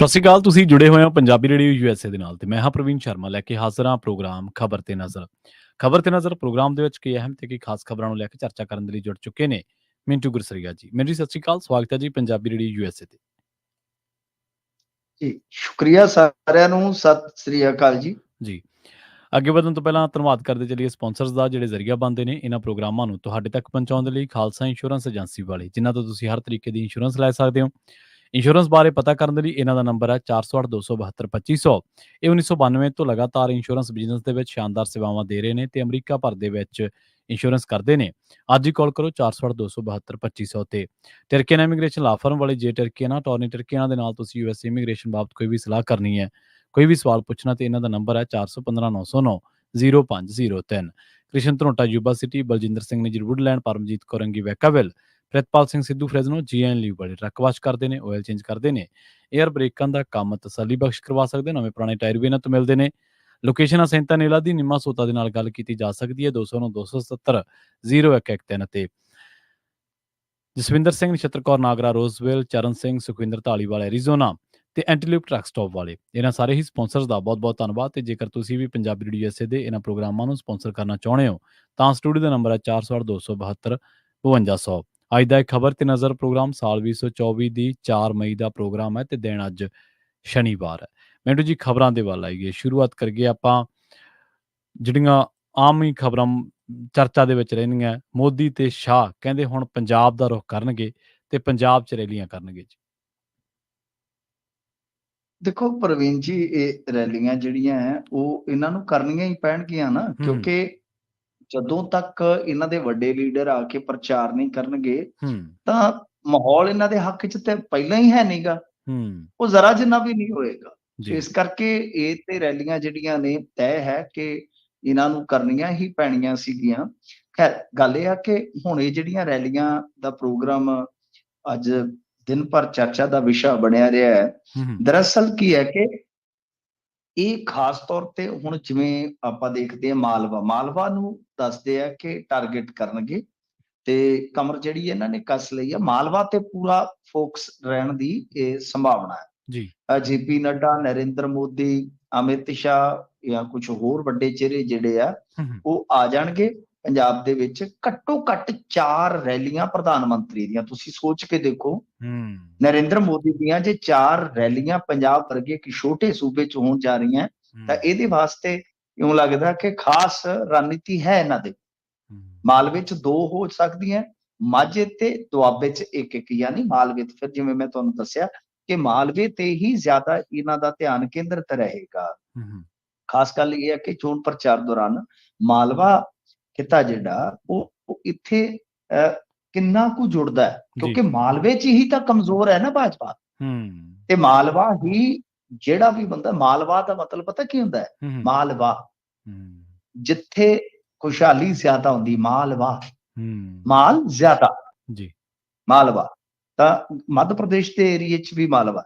ਸਤਿ ਸ਼੍ਰੀ ਅਕਾਲ ਤੁਸੀਂ ਜੁੜੇ ਹੋਏ ਹੋ ਪੰਜਾਬੀ ਰੇਡੀਓ ਯੂਐਸਏ ਦੇ ਨਾਲ ਤੇ ਮੈਂ ਹਾਂ ਪ੍ਰਵੀਨ ਸ਼ਰਮਾ ਲੈ ਕੇ ਹਾਜ਼ਰ ਹਾਂ ਪ੍ਰੋਗਰਾਮ ਖਬਰ ਤੇ ਨਜ਼ਰ। ਖਬਰ ਤੇ ਨਜ਼ਰ ਪ੍ਰੋਗਰਾਮ ਦੇ ਵਿੱਚ ਕੀ ਅਹਿਮ ਤੇ ਕੀ ਖਾਸ ਖਬਰਾਂ ਨੂੰ ਲੈ ਕੇ ਚਰਚਾ ਕਰਨ ਦੇ ਲਈ ਜੁੜ ਚੁੱਕੇ ਨੇ ਮਿੰਟੂ ਗੁਰਸਰੀਆ ਜੀ। ਮੇਰੀ ਸਤਿ ਸ਼੍ਰੀ ਅਕਾਲ ਸਵਾਗਤ ਹੈ ਜੀ ਪੰਜਾਬੀ ਰੇਡੀਓ ਯੂਐਸਏ ਤੇ। ਜੀ ਸ਼ੁਕਰੀਆ ਸਾਰਿਆਂ ਨੂੰ ਸਤਿ ਸ੍ਰੀ ਅਕਾਲ ਜੀ। ਜੀ ਅੱਗੇ ਵਧਣ ਤੋਂ ਪਹਿਲਾਂ ਧੰਨਵਾਦ ਕਰਦੇ ਚੱਲੀਏ ਸਪਾਂਸਰਸ ਦਾ ਜਿਹੜੇ ਜ਼ਰੀਆ ਬੰਦੇ ਨੇ ਇਹਨਾਂ ਪ੍ਰੋਗਰਾਮਾਂ ਨੂੰ ਤੁਹਾਡੇ ਤੱਕ ਪਹੁੰਚਾਉਣ ਦੇ ਲਈ ਖਾਲਸਾ ਇੰਸ਼ੋਰੈਂਸ ਏਜੰਸੀ ਵਾਲੇ ਜਿਨ੍ਹਾਂ ਤੋਂ ਤੁਸੀਂ ਹਰ ਤਰੀਕੇ ਦੀ ਇੰਸ਼ੋਰੈਂਸ ਲੈ ਸਕਦੇ ਹੋ। ਇੰਸ਼ੋਰੈਂਸ ਬਾਰੇ ਪਤਾ ਕਰਨ ਦੇ ਲਈ ਇਹਨਾਂ ਦਾ ਨੰਬਰ ਹੈ 4082722500 ਇਹ 1992 ਤੋਂ ਲਗਾਤਾਰ ਇੰਸ਼ੋਰੈਂਸ ਬਿਜ਼ਨਸ ਦੇ ਵਿੱਚ ਸ਼ਾਨਦਾਰ ਸੇਵਾਵਾਂ ਦੇ ਰਹੇ ਨੇ ਤੇ ਅਮਰੀਕਾ ਭਰ ਦੇ ਵਿੱਚ ਇੰਸ਼ੋਰੈਂਸ ਕਰਦੇ ਨੇ। ਅੱਜ ਹੀ ਕਾਲ ਕਰੋ 4082722500 ਤੇ। ਟਰਕੀਅਨ ਇਮੀਗ੍ਰੇਸ਼ਨ ਲਾ ਫਰਮ ਵਾਲੇ ਜੇ ਟਰਕੀਅਨ ਆ ਟੌਰਨੀ ਟਰਕੀਅਨ ਦੇ ਨਾਲ ਤੁਸੀਂ ਯੂਐਸ ਇਮੀਗ੍ਰੇਸ਼ਨ ਬਾਬਤ ਕੋਈ ਵੀ ਸਲਾਹ ਕਰਨੀ ਹੈ, ਕੋਈ ਵੀ ਸਵਾਲ ਪੁੱਛਣਾ ਤੇ ਇਹਨਾਂ ਦਾ ਨੰਬਰ ਹੈ 415909 0503 ਕ੍ਰਿਸ਼ਨ ਧਨੋਟਾ, ਯੂਬਾ ਸਿਟੀ, ਬਲਜਿੰਦਰ ਸਿੰਘ ਨੇ ਵੁੱਡਲੈਂਡ, ਪਰਮਜੀਤ ਕੋਰੰਗੀ ਵੈਕਾਵਿਲ ਪ੍ਰਿਤਪਾਲ ਸਿੰਘ ਸਿੱਧੂ ਫਰੈਜ਼ਨੋ ਜੀਐਨ ਲੀਵ ਵਾਲੇ ਟਰੱਕ ਵਾਸ਼ ਕਰਦੇ ਨੇ ਆਇਲ ਚੇਂਜ ਕਰਦੇ ਨੇ। 에ਅਰ ਬ੍ਰੇਕਾਂ ਦਾ ਕੰਮ ਤਸੱਲੀ ਬਖਸ਼ ਕਰਵਾ ਸਕਦੇ ਨਵੇਂ ਪੁਰਾਣੇ ਟਾਇਰ ਵੀ ਇਹਨਾਂ ਤੋਂ ਮਿਲਦੇ ਨੇ। ਲੋਕੇਸ਼ਨ ਸੈਂਤਾ ਨੇਲਾ ਦੀ ਨਿੰਮਾ ਸੋਤਾ ਦੇ ਨਾਲ ਗੱਲ ਕੀਤੀ ਜਾ ਸਕਦੀ ਹੈ 209 270 0113 ਤੇ। ਜਸਵਿੰਦਰ ਸਿੰਘ, ਨਛੱਤਰ ਕੌਰ, ਨਾਗਰਾ, ਰੋਜ਼ਵੇਲ, ਚਰਨ ਸਿੰਘ, ਸੁਖਵਿੰਦਰ ਢਾਲੀਵਾਲ ਐਰੀਜ਼ੋਨਾ ਤੇ ਐਂਟੀਲਿਪ ਟਰੱਕ ਸਟਾਪ ਵਾਲੇ। ਇਹਨਾਂ ਸਾਰੇ ਹੀ ਸਪਾਂਸਰਸ ਦਾ ਬਹੁਤ-ਬਹੁਤ ਧੰਨਵਾਦ ਤੇ ਜੇਕਰ ਤੁਸੀਂ ਵੀ ਪੰਜਾਬੀ ਰੇਡੀਓ ਐਸਏ ਦੇ ਇਹਨਾਂ ਪ੍ਰੋਗਰਾਮਾਂ ਨੂੰ ਸਪਾਂਸਰ ਕਰਨਾ ਚਾਹੁੰਦੇ ਹੋ, ਤਾਂ ਸਟੂਡੀਓ ਦਾ ਨੰਬਰ ਹੈ 408272 5200 ਅੱਜ ਦਾ ਖਬਰ ਤੇ ਨਜ਼ਰ ਪ੍ਰੋਗਰਾਮ ਸਾਲ 2024 ਦੀ 4 ਮਈ ਦਾ ਪ੍ਰੋਗਰਾਮ ਹੈ ਤੇ ਦਿਨ ਅੱਜ ਸ਼ਨੀਵਾਰ ਹੈ। ਮੈਨੂੰ ਜੀ ਖਬਰਾਂ ਦੇ ਵੱਲ ਆਈਏ। ਸ਼ੁਰੂਆਤ ਕਰਗੇ ਆਪਾਂ। ਜਿਹੜੀਆਂ ਆਮ ਹੀ ਖਬਰਾਂ ਚਰਚਾ ਦੇ ਵਿੱਚ ਰਹਿੰਦੀਆਂ ਮੋਦੀ ਤੇ ਸ਼ਾਹ ਕਹਿੰਦੇ ਹੁਣ ਪੰਜਾਬ ਦਾ ਰੁਖ ਕਰਨਗੇ ਤੇ ਪੰਜਾਬ 'ਚ ਰੈਲੀਆਂ ਕਰਨਗੇ ਜੀ। ਦੇਖੋ ਪ੍ਰਵੀਨ ਜੀ ਇਹ ਰੈਲੀਆਂ ਜਿਹੜੀਆਂ ਹੈ ਉਹ ਇਹਨਾਂ ਨੂੰ ਕਰਨੀਆਂ ਹੀ ਪੈਣਗੀਆਂ ਨਾ ਕਿਉਂਕਿ ਜਦੋਂ ਤੱਕ ਇਹਨਾਂ ਦੇ ਵੱਡੇ ਲੀਡਰ ਆ ਕੇ ਪ੍ਰਚਾਰ ਨਹੀਂ ਕਰਨਗੇ ਤਾਂ ਮਾਹੌਲ ਇਹਨਾਂ ਦੇ ਹੱਕ 'ਚ ਤੇ ਪਹਿਲਾਂ ਹੀ ਹੈ ਨਹੀਂਗਾ ਉਹ ਜ਼ਰਾ ਜਿੰਨਾ ਵੀ ਨਹੀਂ ਹੋਏਗਾ। ਇਸ ਕਰਕੇ ਇਹ ਤੇ ਰੈਲੀਆਂ ਜਿਹੜੀਆਂ ਨੇ ਤੈਅ ਹੈ ਕਿ ਇਹਨਾਂ ਨੂੰ ਕਰਨੀਆਂ ਹੀ ਪੈਣੀਆਂ ਸੀਗੀਆਂ। ਖੈਰ ਗੱਲ ਇਹ ਆ ਕਿ ਹੁਣ ਇਹ ਜਿਹੜੀਆਂ ਰੈਲੀਆਂ ਦਾ ਪ੍ਰੋਗਰਾਮ ਅੱਜ ਦਿਨ ਭਰ ਚਰਚਾ ਦਾ ਵਿਸ਼ਾ ਬਣਿਆ ਰਿਹਾ ਹੂੰ, ਦਰਅਸਲ ਕੀ ਹੈ ਕਿ ਇਹ ਖਾਸ ਤੌਰ ਤੇ ਹੁਣ ਜਿਵੇਂ ਆਪਾਂ ਦੇਖਦੇ ਹਾਂ ਮਾਲਵਾ ਮਾਲਵਾ ਨੂੰ ਦੱਸਦੇ ਆ ਕਿ ਟਾਰਗੇਟ ਕਰਨਗੇ ਤੇ ਕਮਰ ਜਿਹੜੀ ਇਹਨਾਂ ਨੇ ਕੱਸ ਲਈ ਆ ਮਾਲਵਾ ਤੇ ਪੂਰਾ ਫੋਕਸ ਰਹਿਣ ਦੀ ਇਹ ਸੰਭਾਵਨਾ ਹੈ। ਜੀ। ਜੇਪੀ ਨੱਡਾ ਨਰਿੰਦਰ ਮੋਦੀ ਅਮਿਤ ਸ਼ਾਹ ਜਾਂ ਕੁਝ ਹੋਰ ਵੱਡੇ ਚਿਹਰੇ ਜਿਹੜੇ ਆ ਉਹ ਆ ਜਾਣਗੇ ਪੰਜਾਬ ਦੇ ਵਿੱਚ ਘੱਟੋ ਘੱਟ 4 ਰੈਲੀਆਂ ਪ੍ਰਧਾਨ ਮੰਤਰੀ ਦੀਆਂ। ਤੁਸੀਂ ਸੋਚ ਕੇ ਦੇਖੋ ਹੂੰ। ਨਰਿੰਦਰ ਮੋਦੀ ਦੀਆਂ ਜੇ 4 ਰੈਲੀਆਂ ਪੰਜਾਬ ਵਰਗੇ ਇੱਕ ਛੋਟੇ ਸੂਬੇ 'ਚ ਹੋਣ ਜਾ ਰਹੀਆਂ ਤਾਂ ਇਹਦੇ ਵਾਸਤੇ ਇਉਂ ਲੱਗਦਾ ਕਿ ਖਾਸ ਰਣਨੀਤੀ ਹੈ ਇਹਨਾਂ ਦੇ। ਮਾਲਵੇ 'ਚ ਦੋ ਹੋ ਸਕਦੀਆਂ ਮਾਝੇ ਤੇ ਦੁਆਬੇ 'ਚ ਇੱਕ ਇੱਕ ਯਾਨੀ ਮਾਲਵੇ ਤੇ। ਫਿਰ ਜਿਵੇਂ ਮੈਂ ਤੁਹਾਨੂੰ ਦੱਸਿਆ ਕਿ ਮਾਲਵੇ ਤੇ ਹੀ ਜ਼ਿਆਦਾ ਇਹਨਾਂ ਦਾ ਧਿਆਨ ਕੇਂਦਰਿਤ ਰਹੇਗਾ। ਖਾਸ ਗੱਲ ਇਹ ਹੈ ਕਿ ਚੋਣ ਪ੍ਰਚਾਰ ਦੌਰਾਨ ਮਾਲਵਾ ਕਿਤਾ ਜਿਹੜਾ ਉਹ ਉਹ ਇੱਥੇ ਕਿੰਨਾ ਕੁ ਜੁੜਦਾ ਹੈ। ਕਿਉਂਕਿ ਮਾਲਵੇ 'ਚ ਹੀ ਤਾਂ ਕਮਜ਼ੋਰ ਹੈ ਨਾ ਭਾਜਪਾ। ਹੂੰ। ਤੇ ਮਾਲਵਾ ਹੀ ਜਿਹੜਾ ਵੀ ਬੰਦਾ ਮਾਲਵਾ ਦਾ ਮਤਲਬ ਪਤਾ ਕੀ ਹੁੰਦਾ ਹੈ? ਮਾਲਵਾ। ਹੂੰ। ਜਿੱਥੇ ਖੁਸ਼ਹਾਲੀ ਜ਼ਿਆਦਾ ਹੁੰਦੀ ਮਾਲਵਾ। ਹੂੰ। ਮਾਲ ਜ਼ਿਆਦਾ। ਜੀ। ਮਾਲਵਾ। ਤਾਂ ਮੱਧ ਪ੍ਰਦੇਸ਼ ਦੇ ਏਰੀਏ 'ਚ ਵੀ ਮਾਲਵਾ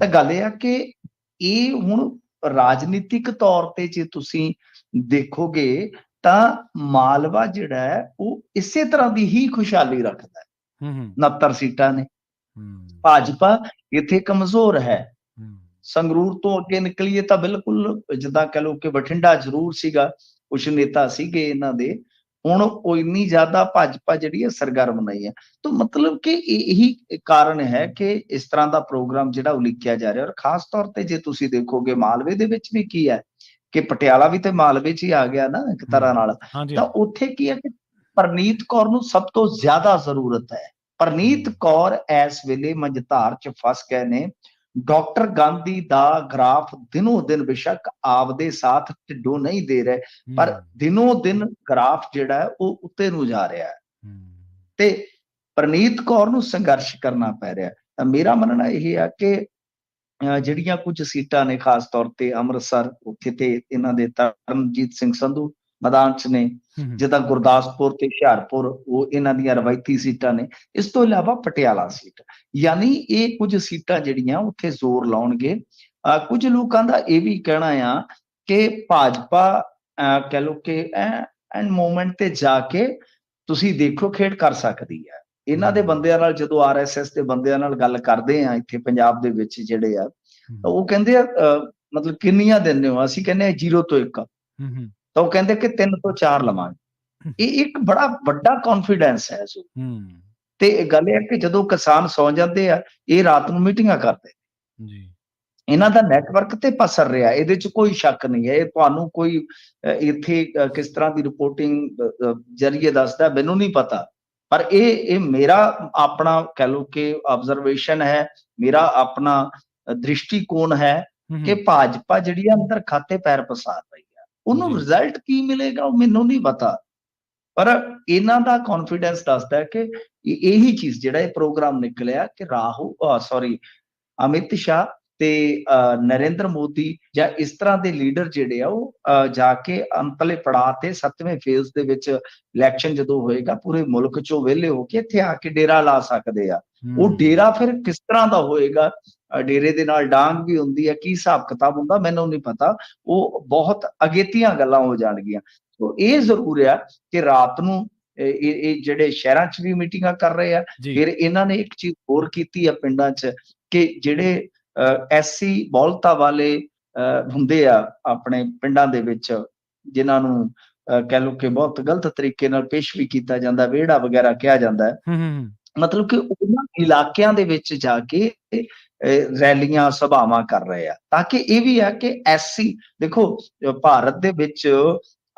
ਤਾਂ ਗੱਲ ਇਹ ਆ ਕਿ ਇਹ ਹੁਣ ਰਾਜਨੀਤਿਕ ਤੌਰ ਤੇ ਜੇ ਤੁਸੀਂ ਦੇਖੋਗੇ ਤਾਂ ਮਾਲਵਾ ਜਿਹੜਾ ਹੈ ਉਹ ਇਸੇ ਤਰ੍ਹਾਂ ਦੀ ਹੀ ਖੁਸ਼ਹਾਲੀ ਰੱਖਦਾ ਹੈ। ਹੂੰ ਹੂੰ, 69 ਸੀਟਾਂ ਨੇ। ਹੂੰ। ਭਾਜਪਾ ਇੱਥੇ ਕਮਜ਼ੋਰ ਹੈ। ਸੰਗਰੂਰ ਤੋਂ ਅੱਗੇ ਨਿਕਲੀਏ ਤਾਂ ਬਿਲਕੁਲ ਜਿੱਦਾਂ ਕਹ ਲਓ ਕਿ ਬਠਿੰਡਾ ਜ਼ਰੂਰ ਸੀਗਾ ਕੁਝ ਨੇਤਾ ਸੀਗੇ ਇਹਨਾਂ ਦੇ। ਹੁਣ ਉਹ ਇੰਨੀ ਜ਼ਿਆਦਾ ਭਾਜਪਾ ਜਿਹੜੀ ਹੈ ਸਰਗਰਮ ਨਹੀਂ ਹੈ। ਤਾਂ ਮਤਲਬ ਕਿ ਇਹ- ਇਹੀ ਕਾਰਨ ਹੈ ਕਿ ਇਸ ਤਰ੍ਹਾਂ ਦਾ ਪ੍ਰੋਗਰਾਮ ਜਿਹੜਾ ਉਲੀਕਿਆ ਜਾ ਰਿਹਾ ਔਰ ਖਾਸ ਤੌਰ ਤੇ ਜੇ ਤੁਸੀਂ ਦੇਖੋਗੇ ਮਾਲਵੇ ਦੇ ਵਿੱਚ ਵੀ ਕੀ ਹੈ ਕਿ ਪਟਿਆਲਾ ਵੀ ਤੇ ਮਾਲਵੇ 'ਚ ਹੀ ਆ ਗਿਆ ਨਾ ਇੱਕ ਤਰ੍ਹਾਂ ਨਾਲ। ਤਾਂ ਉੱਥੇ ਕੀ ਹੈ ਕਿ ਪਰਨੀਤ ਕੌਰ ਨੂੰ ਸਭ ਤੋਂ ਜ਼ਿਆਦਾ ਜ਼ਰੂਰਤ ਹੈ। ਪਰਨੀਤ ਕੌਰ ਇਸ ਵੇਲੇ ਮੰਝਧਾਰ 'ਚ ਫਸ ਗਏ ਨੇ। ਡਾਕਟਰ ਗਾਂਧੀ ਦਾ ਗ੍ਰਾਫ ਦਿਨੋ ਦਿਨ ਬਿਸ਼ੱਕ ਆਪਦੇ ਸਾਥ ਢਿੱਡੋਂ ਨਹੀਂ ਦੇ ਰਹੇ। ਪਰ ਦਿਨੋ ਦਿਨ ਗ੍ਰਾਫ ਜਿਹੜਾ ਹੈ ਉਹ ਉੱਤੇ ਨੂੰ ਜਾ ਰਿਹਾ ਹੈ। ਤੇ ਪ੍ਰਨੀਤ ਕੌਰ ਨੂੰ ਸੰਘਰਸ਼ ਕਰਨਾ ਪੈ ਰਿਹਾ ਮੇਰਾ ਮੰਨਣਾ ਇਹ ਹੈ ਕਿ ਜਿਹੜੀਆਂ ਕੁਝ ਸੀਟਾਂ ਨੇ ਖਾਸ ਤੌਰ ਤੇ ਅੰਮ੍ਰਿਤਸਰ ਉੱਥੇ ਤੇ ਇਹਨਾਂ ਦੇ ਤਰਨਜੀਤ ਸਿੰਘ ਸੰਧੂ ਮੈਦਾਨ 'ਚ ਨੇ ਜਿੱਦਾਂ ਗੁਰਦਾਸਪੁਰ ਤੇ ਹੁਸ਼ਿਆਰਪੁਰ ਉਹ ਇਹਨਾਂ ਦੀਆਂ ਰਵਾਇਤੀ ਸੀਟਾਂ ਨੇ। ਇਸ ਤੋਂ ਇਲਾਵਾ ਪਟਿਆਲਾ ਸੀਟ ਯਾਨੀ ਇਹ ਕੁਝ ਸੀਟਾਂ ਜਿਹੜੀਆਂ ਉੱਥੇ ਜ਼ੋਰ ਲਾਉਣਗੇ। ਕੁਝ ਲੋਕਾਂ ਦਾ ਇਹ ਵੀ ਕਹਿਣਾ ਆ ਕਿ ਭਾਜਪਾ ਕਹਿ ਲਓ ਕਿ ਐਂਡ ਮੂਵਮੈਂਟ ਤੇ ਜਾ ਕੇ ਤੁਸੀਂ ਦੇਖੋ ਖੇਡ ਕਰ ਸਕਦੀ ਹੈ। ਇਹਨਾਂ ਦੇ ਬੰਦਿਆਂ ਨਾਲ ਜਦੋਂ ਆਰਐਸਐਸ ਦੇ ਬੰਦਿਆਂ ਨਾਲ ਗੱਲ ਕਰਦੇ ਆ ਇੱਥੇ ਪੰਜਾਬ ਦੇ ਵਿੱਚ ਜਿਹੜੇ ਆ ਤਾਂ ਉਹ ਕਹਿੰਦੇ ਆ ਮਤਲਬ ਕਿੰਨੀਆਂ ਦਿੰਦੇ ਹੋ? ਅਸੀਂ ਕਹਿੰਦੇ ਆ 0 ਤੋਂ 1 ਹੂੰ, ਹੂੰ, ਤਾਂ ਉਹ ਕਹਿੰਦੇ ਕਿ 3 ਤੋਂ 4 ਲਵਾਂਗੇ। ਇਹ ਇੱਕ ਬੜਾ ਵੱਡਾ ਕੌਨਫੀਡੈਂਸ ਹੈ ਸੋ ਹੂੰ, ਤੇ ਇਹ ਗੱਲ ਇਹ ਹੈ ਕਿ ਜਦੋਂ ਕਿਸਾਨ ਸੌ ਜਾਂਦੇ ਆ ਇਹ ਰਾਤ ਨੂੰ ਮੀਟਿੰਗਾਂ ਕਰਦੇ। ਜੀ। ਇਹਨਾਂ ਦਾ ਨੈਟਵਰਕ ਤੇ ਪਸਰ ਰਿਹਾ। ਇਹਦੇ ਚ ਕੋਈ ਸ਼ੱਕ ਨਹੀਂ ਹੈ। ਇਹ ਤੁਹਾਨੂੰ ਕੋਈ ਇੱਥੇ ਕਿਸ ਤਰ੍ਹਾਂ ਦੀ ਰਿਪੋਰਟਿੰਗ ਜਰੀਏ ਦੱਸਦਾ ਮੈਨੂੰ ਨਹੀਂ ਪਤਾ। ਪਰ ਇਹ ਇਹ ਮੇਰਾ ਆਪਣਾ ਕਹਿ ਲਓ ਕਿ ਆਬਜ਼ਰਵੇਸ਼ਨ ਹੈ ਮੇਰਾ ਆਪਣਾ ਦ੍ਰਿਸ਼ਟੀਕੋਣ ਹੈ ਕਿ ਭਾਜਪਾ ਜਿਹੜੀ ਅੰਦਰ ਖਾਤੇ ਪੈਰ ਪਸਾਰ ਰਹੀ ਹੈ ਉਹਨੂੰ। ਰਿਜ਼ਲਟ ਕੀ ਮਿਲੇਗਾ ਉਹ ਮੈਨੂੰ ਨਹੀਂ ਪਤਾ। ਪਰ ਇਹਨਾਂ ਦਾ ਕੌਨਫੀਡੈਂਸ ਦੱਸਦਾ ਹੈ ਕਿ ਇਹ- ਇਹੀ ਚੀਜ਼ ਜਿਹੜਾ ਇਹ ਪ੍ਰੋਗਰਾਮ ਨਿਕਲਿਆ ਕਿ ਰਾਹੁਲ ਸੌਰੀ ਅਮਿਤ ਸ਼ਾਹ ਤੇ ਨਰਿੰਦਰ ਮੋਦੀ ਜਾਂ ਇਸ ਤਰ੍ਹਾਂ ਦੇ ਲੀਡਰ ਜਿਹੜੇ ਆ ਉਹ ਜਾ ਕੇ ਅੰਤਲੇ ਪੜਾਅ ਤੇ ਸੱਤਵੇਂ ਫੇਜ਼ ਦੇ ਵਿੱਚ ਇਲੈਕਸ਼ਨ ਜਦੋਂ ਹੋਏਗਾ ਪੂਰੇ ਮੁਲਕ ਚੋਂ ਵਿਹਲੇ ਹੋ ਕੇ ਇੱਥੇ ਆ ਕੇ ਡੇਰਾ ਲਾ ਸਕਦੇ ਆ। ਉਹ ਡੇਰਾ ਫਿਰ ਕਿਸ ਤਰ੍ਹਾਂ ਦਾ ਹੋਏਗਾ? ਡੇਰੇ ਦੇ ਨਾਲ ਡਾਂਗ ਵੀ ਹੁੰਦੀ ਹੈ ਕੀ ਹਿਸਾਬ ਕਿਤਾਬ ਹੁੰਦਾ ਮੈਨੂੰ ਨਹੀਂ ਪਤਾ। ਉਹ ਬਹੁਤ ਅਗੇਤੀਆਂ ਗੱਲਾਂ ਹੋ ਜਾਣਗੀਆਂ। ਸੋ ਇਹ ਜ਼ਰੂਰ ਆ ਕਿ ਰਾਤ ਨੂੰ ਇਹ ਇਹ- ਜਿਹੜੇ ਸ਼ਹਿਰਾਂ 'ਚ ਵੀ ਮੀਟਿੰਗਾਂ ਕਰ ਰਹੇ ਆ ਫਿਰ ਇਹਨਾਂ ਨੇ ਇੱਕ ਚੀਜ਼ ਹੋਰ ਕੀਤੀ ਆ ਪਿੰਡਾਂ 'ਚ ਕਿ ਜਿਹੜੇ ਐਸਸੀ ਬਹੁਲਤਾ ਵਾਲੇ ਹੁੰਦੇ ਆ ਆਪਣੇ ਪਿੰਡਾਂ ਦੇ ਵਿੱਚ ਜਿਨ੍ਹਾਂ ਨੂੰ ਕਹਿ ਲਓ ਕਿ ਬਹੁਤ ਗਲਤ ਤਰੀਕੇ ਨਾਲ ਪੇਸ਼ ਵੀ ਕੀਤਾ ਜਾਂਦਾ ਵਿਹੜਾ ਵਗੈਰਾ ਕਿਹਾ ਜਾਂਦਾ ਮਤਲਬ ਕਿ ਉਹਨਾਂ ਇਲਾਕਿਆਂ ਦੇ ਵਿੱਚ ਜਾ ਕੇ ਰੈਲੀਆਂ ਸਭਾਵਾਂ ਕਰ ਰਹੇ ਆ। ਤਾਂ ਕਿ ਇਹ ਵੀ ਆ ਕਿ ਐਸਸੀ ਦੇਖੋ ਭਾਰਤ ਦੇ ਵਿੱਚ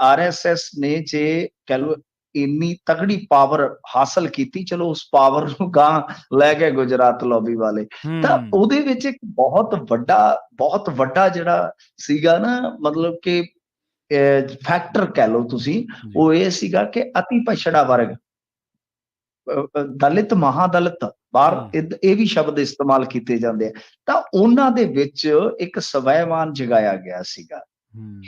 ਆਰਐਸਐਸ ਨੇ ਜੇ ਕਹਿ ਲਓ ਇੰਨੀ ਤਗੜੀ ਪਾਵਰ ਹਾਸਲ ਕੀਤੀ ਚਲੋ ਉਸ ਪਾਵਰ ਨੂੰ ਗਾਂ ਲੈ ਗਏ ਗੁਜਰਾਤ ਲੌਬੀ ਵਾਲੇ। ਤਾਂ ਉਹਦੇ ਵਿੱਚ ਇੱਕ ਬਹੁਤ ਵੱਡਾ ਬਹੁਤ ਵੱਡਾ ਜਿਹੜਾ ਸੀਗਾ ਨਾ ਮਤਲਬ ਕਿ ਫੈਕਟਰ ਕਹਿ ਲਓ ਤੁਸੀਂ ਉਹ ਇਹ ਸੀਗਾ ਕਿ ਅਤੀ ਪਛੜਾ ਵਰਗ। ਦਲਿਤ ਮਹਾਦਲਿਤ ਬਾਹਰ। ਇਹ ਵੀ ਸ਼ਬਦ ਇਸਤੇਮਾਲ ਕੀਤੇ ਜਾਂਦੇ ਆ। ਤਾਂ ਉਹਨਾਂ ਦੇ ਵਿੱਚ ਇੱਕ ਸਵੈਮਾਨ ਜਗਾਇਆ ਗਿਆ ਸੀਗਾ।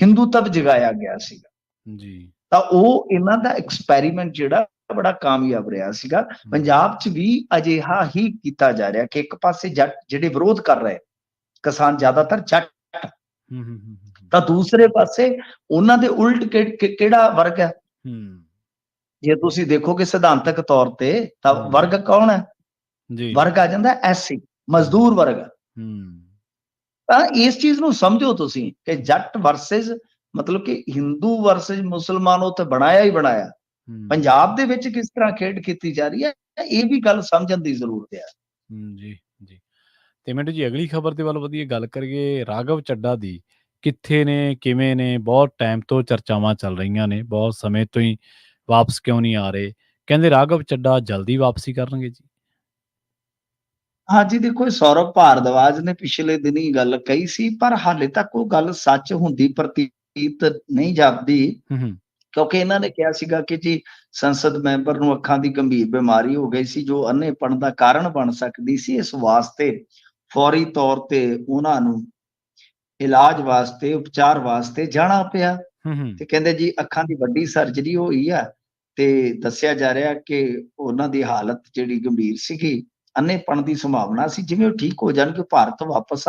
ਹਿੰਦੂਤਵ ਜਗਾਇਆ ਗਿਆ ਸੀਗਾ। ਜੀ। ਤਾਂ ਉਹ ਇਹਨਾਂ ਦਾ ਐਕਸਪੈਰੀਮੈਂਟ ਜਿਹੜਾ ਬੜਾ ਕਾਮਯਾਬ ਰਿਹਾ ਸੀਗਾ। ਪੰਜਾਬ 'ਚ ਵੀ ਅਜਿਹਾ ਹੀ ਕੀਤਾ ਜਾ ਰਿਹਾ ਕਿ ਇੱਕ ਪਾਸੇ ਜੱਟ ਜਿਹੜੇ ਵਿਰੋਧ ਕਰ ਰਹੇ ਕਿਸਾਨ ਜ਼ਿਆਦਾਤਰ ਜੱਟ। ਹੂੰ, ਹੂੰ, ਹੂੰ, ਹੂੰ, ਤਾਂ ਦੂਸਰੇ ਪਾਸੇ ਉਹਨਾਂ ਦੇ ਉਲਟ ਕਿ- ਕਿ- ਕਿਹੜਾ ਵਰਗ ਹੈ? ਹੂੰ, ਜੇ ਤੁਸੀਂ ਦੇਖੋਗੇ ਸਿਧਾਂਤਕ ਤੌਰ ਤੇ ਤਾਂ। ਵਰਗ ਕੌਣ ਹੈ? ਜੀ। ਵਰਗ ਆ ਜਾਂਦਾ ਐਸਸੀ ਮਜ਼ਦੂਰ ਵਰਗ। ਹੂੰ, ਤਾਂ ਇਸ ਚੀਜ਼ ਨੂੰ ਸਮਝੋ ਤੁਸੀਂ ਕਿ ਜੱਟ ਵਰਸਸ ਮਤਲਬ ਕਿ ਹਿੰਦੂ ਵਰਸਸ ਮੁਸਲਮਾਨ ਉਹ ਤੇ ਬਣਾਇਆ ਹੀ ਬਣਾਇਆ। ਹੂੰ, ਪੰਜਾਬ ਦੇ ਵਿੱਚ ਕਿਸ ਤਰ੍ਹਾਂ ਖੇਡ ਕੀਤੀ ਜਾ ਰਹੀ ਹੈ ਇਹ ਵੀ ਗੱਲ ਸਮਝਣ ਦੀ ਜ਼ਰੂਰਤ ਹੈ। ਹੂੰ, ਜੀ ਜੀ। ਤੇ ਮਿੰਟੂ ਜੀ ਅਗਲੀ ਖਬਰ ਦੇ ਵੱਲ ਵਧੀਆ ਗੱਲ ਕਰੀਏ ਰਾਘਵ ਚੱਡਾ ਦੀ। ਕਿੱਥੇ ਨੇ ਕਿਵੇਂ ਨੇ? ਬਹੁਤ ਟਾਈਮ ਤੋਂ ਚਰਚਾਵਾਂ ਚੱਲ ਰਹੀਆਂ ਨੇ ਬਹੁਤ ਸਮੇਂ ਤੋਂ ਹੀ ਵਾਪਸ ਕਿਉਂ ਨਹੀਂ ਆ ਰਹੇ? ਕਹਿੰਦੇ ਰਾਘਵ ਚੱਡਾ ਜਲਦੀ ਵਾਪਸੀ ਕਰਨਗੇ ਜੀ। ਹਾਂਜੀ ਦੇਖੋ ਇਹ ਸੌਰਵ ਭਾਰਦਵਾਜ ਨੇ ਪਿਛਲੇ ਦਿਨੀ ਗੱਲ ਕਹੀ ਸੀ ਪਰ ਹਾਲੇ ਤੱਕ ਉਹ ਗੱਲ ਸੱਚ ਹੁੰਦੀ ਪ੍ਰਤੀਤ ਨਹੀਂ ਜਾਪਦੀ ਹੂੰ ਕਿਉਂਕਿ ਇਹਨਾਂ ਨੇ ਕਿਹਾ ਸੀਗਾ ਕਿ ਜੀ ਸੰਸਦ ਮੈਂਬਰ ਨੂੰ ਅੱਖਾਂ ਦੀ ਗੰਭੀਰ ਬਿਮਾਰੀ ਹੋ ਗਈ ਸੀ ਜੋ ਅੰਨੇਪਣ ਦਾ ਕਾਰਨ ਬਣ ਸਕਦੀ ਸੀ ਇਸ ਵਾਸਤੇ ਫੌਰੀ ਤੌਰ ਤੇ ਉਹਨਾਂ ਨੂੰ ਇਲਾਜ ਵਾਸਤੇ ਉਪਚਾਰ ਵਾਸਤੇ ਜਾਣਾ ਪਿਆ। ਤੇ ਕਹਿੰਦੇ ਜੀ ਅੱਖਾਂ ਦੀ ਵੱਡੀ ਸਰਜਰੀ ਹੋਈ ਆ ਤੇ ਦੱਸਿਆ ਜਾ ਰਿਹਾ ਕਿ ਉਹਨਾਂ ਦੀ ਹਾਲਤ ਜਿਹੜੀ ਗੰਭੀਰ ਸੀਗੀ ਅੰਨੇਪਣ ਦੀ ਸੰਭਾਵਨਾ ਸੀ ਜਿਵੇਂ ਉਹ ਠੀਕ ਹੋ ਜਾਣਗੇ ਭਾਰਤ ਵਾਪਸ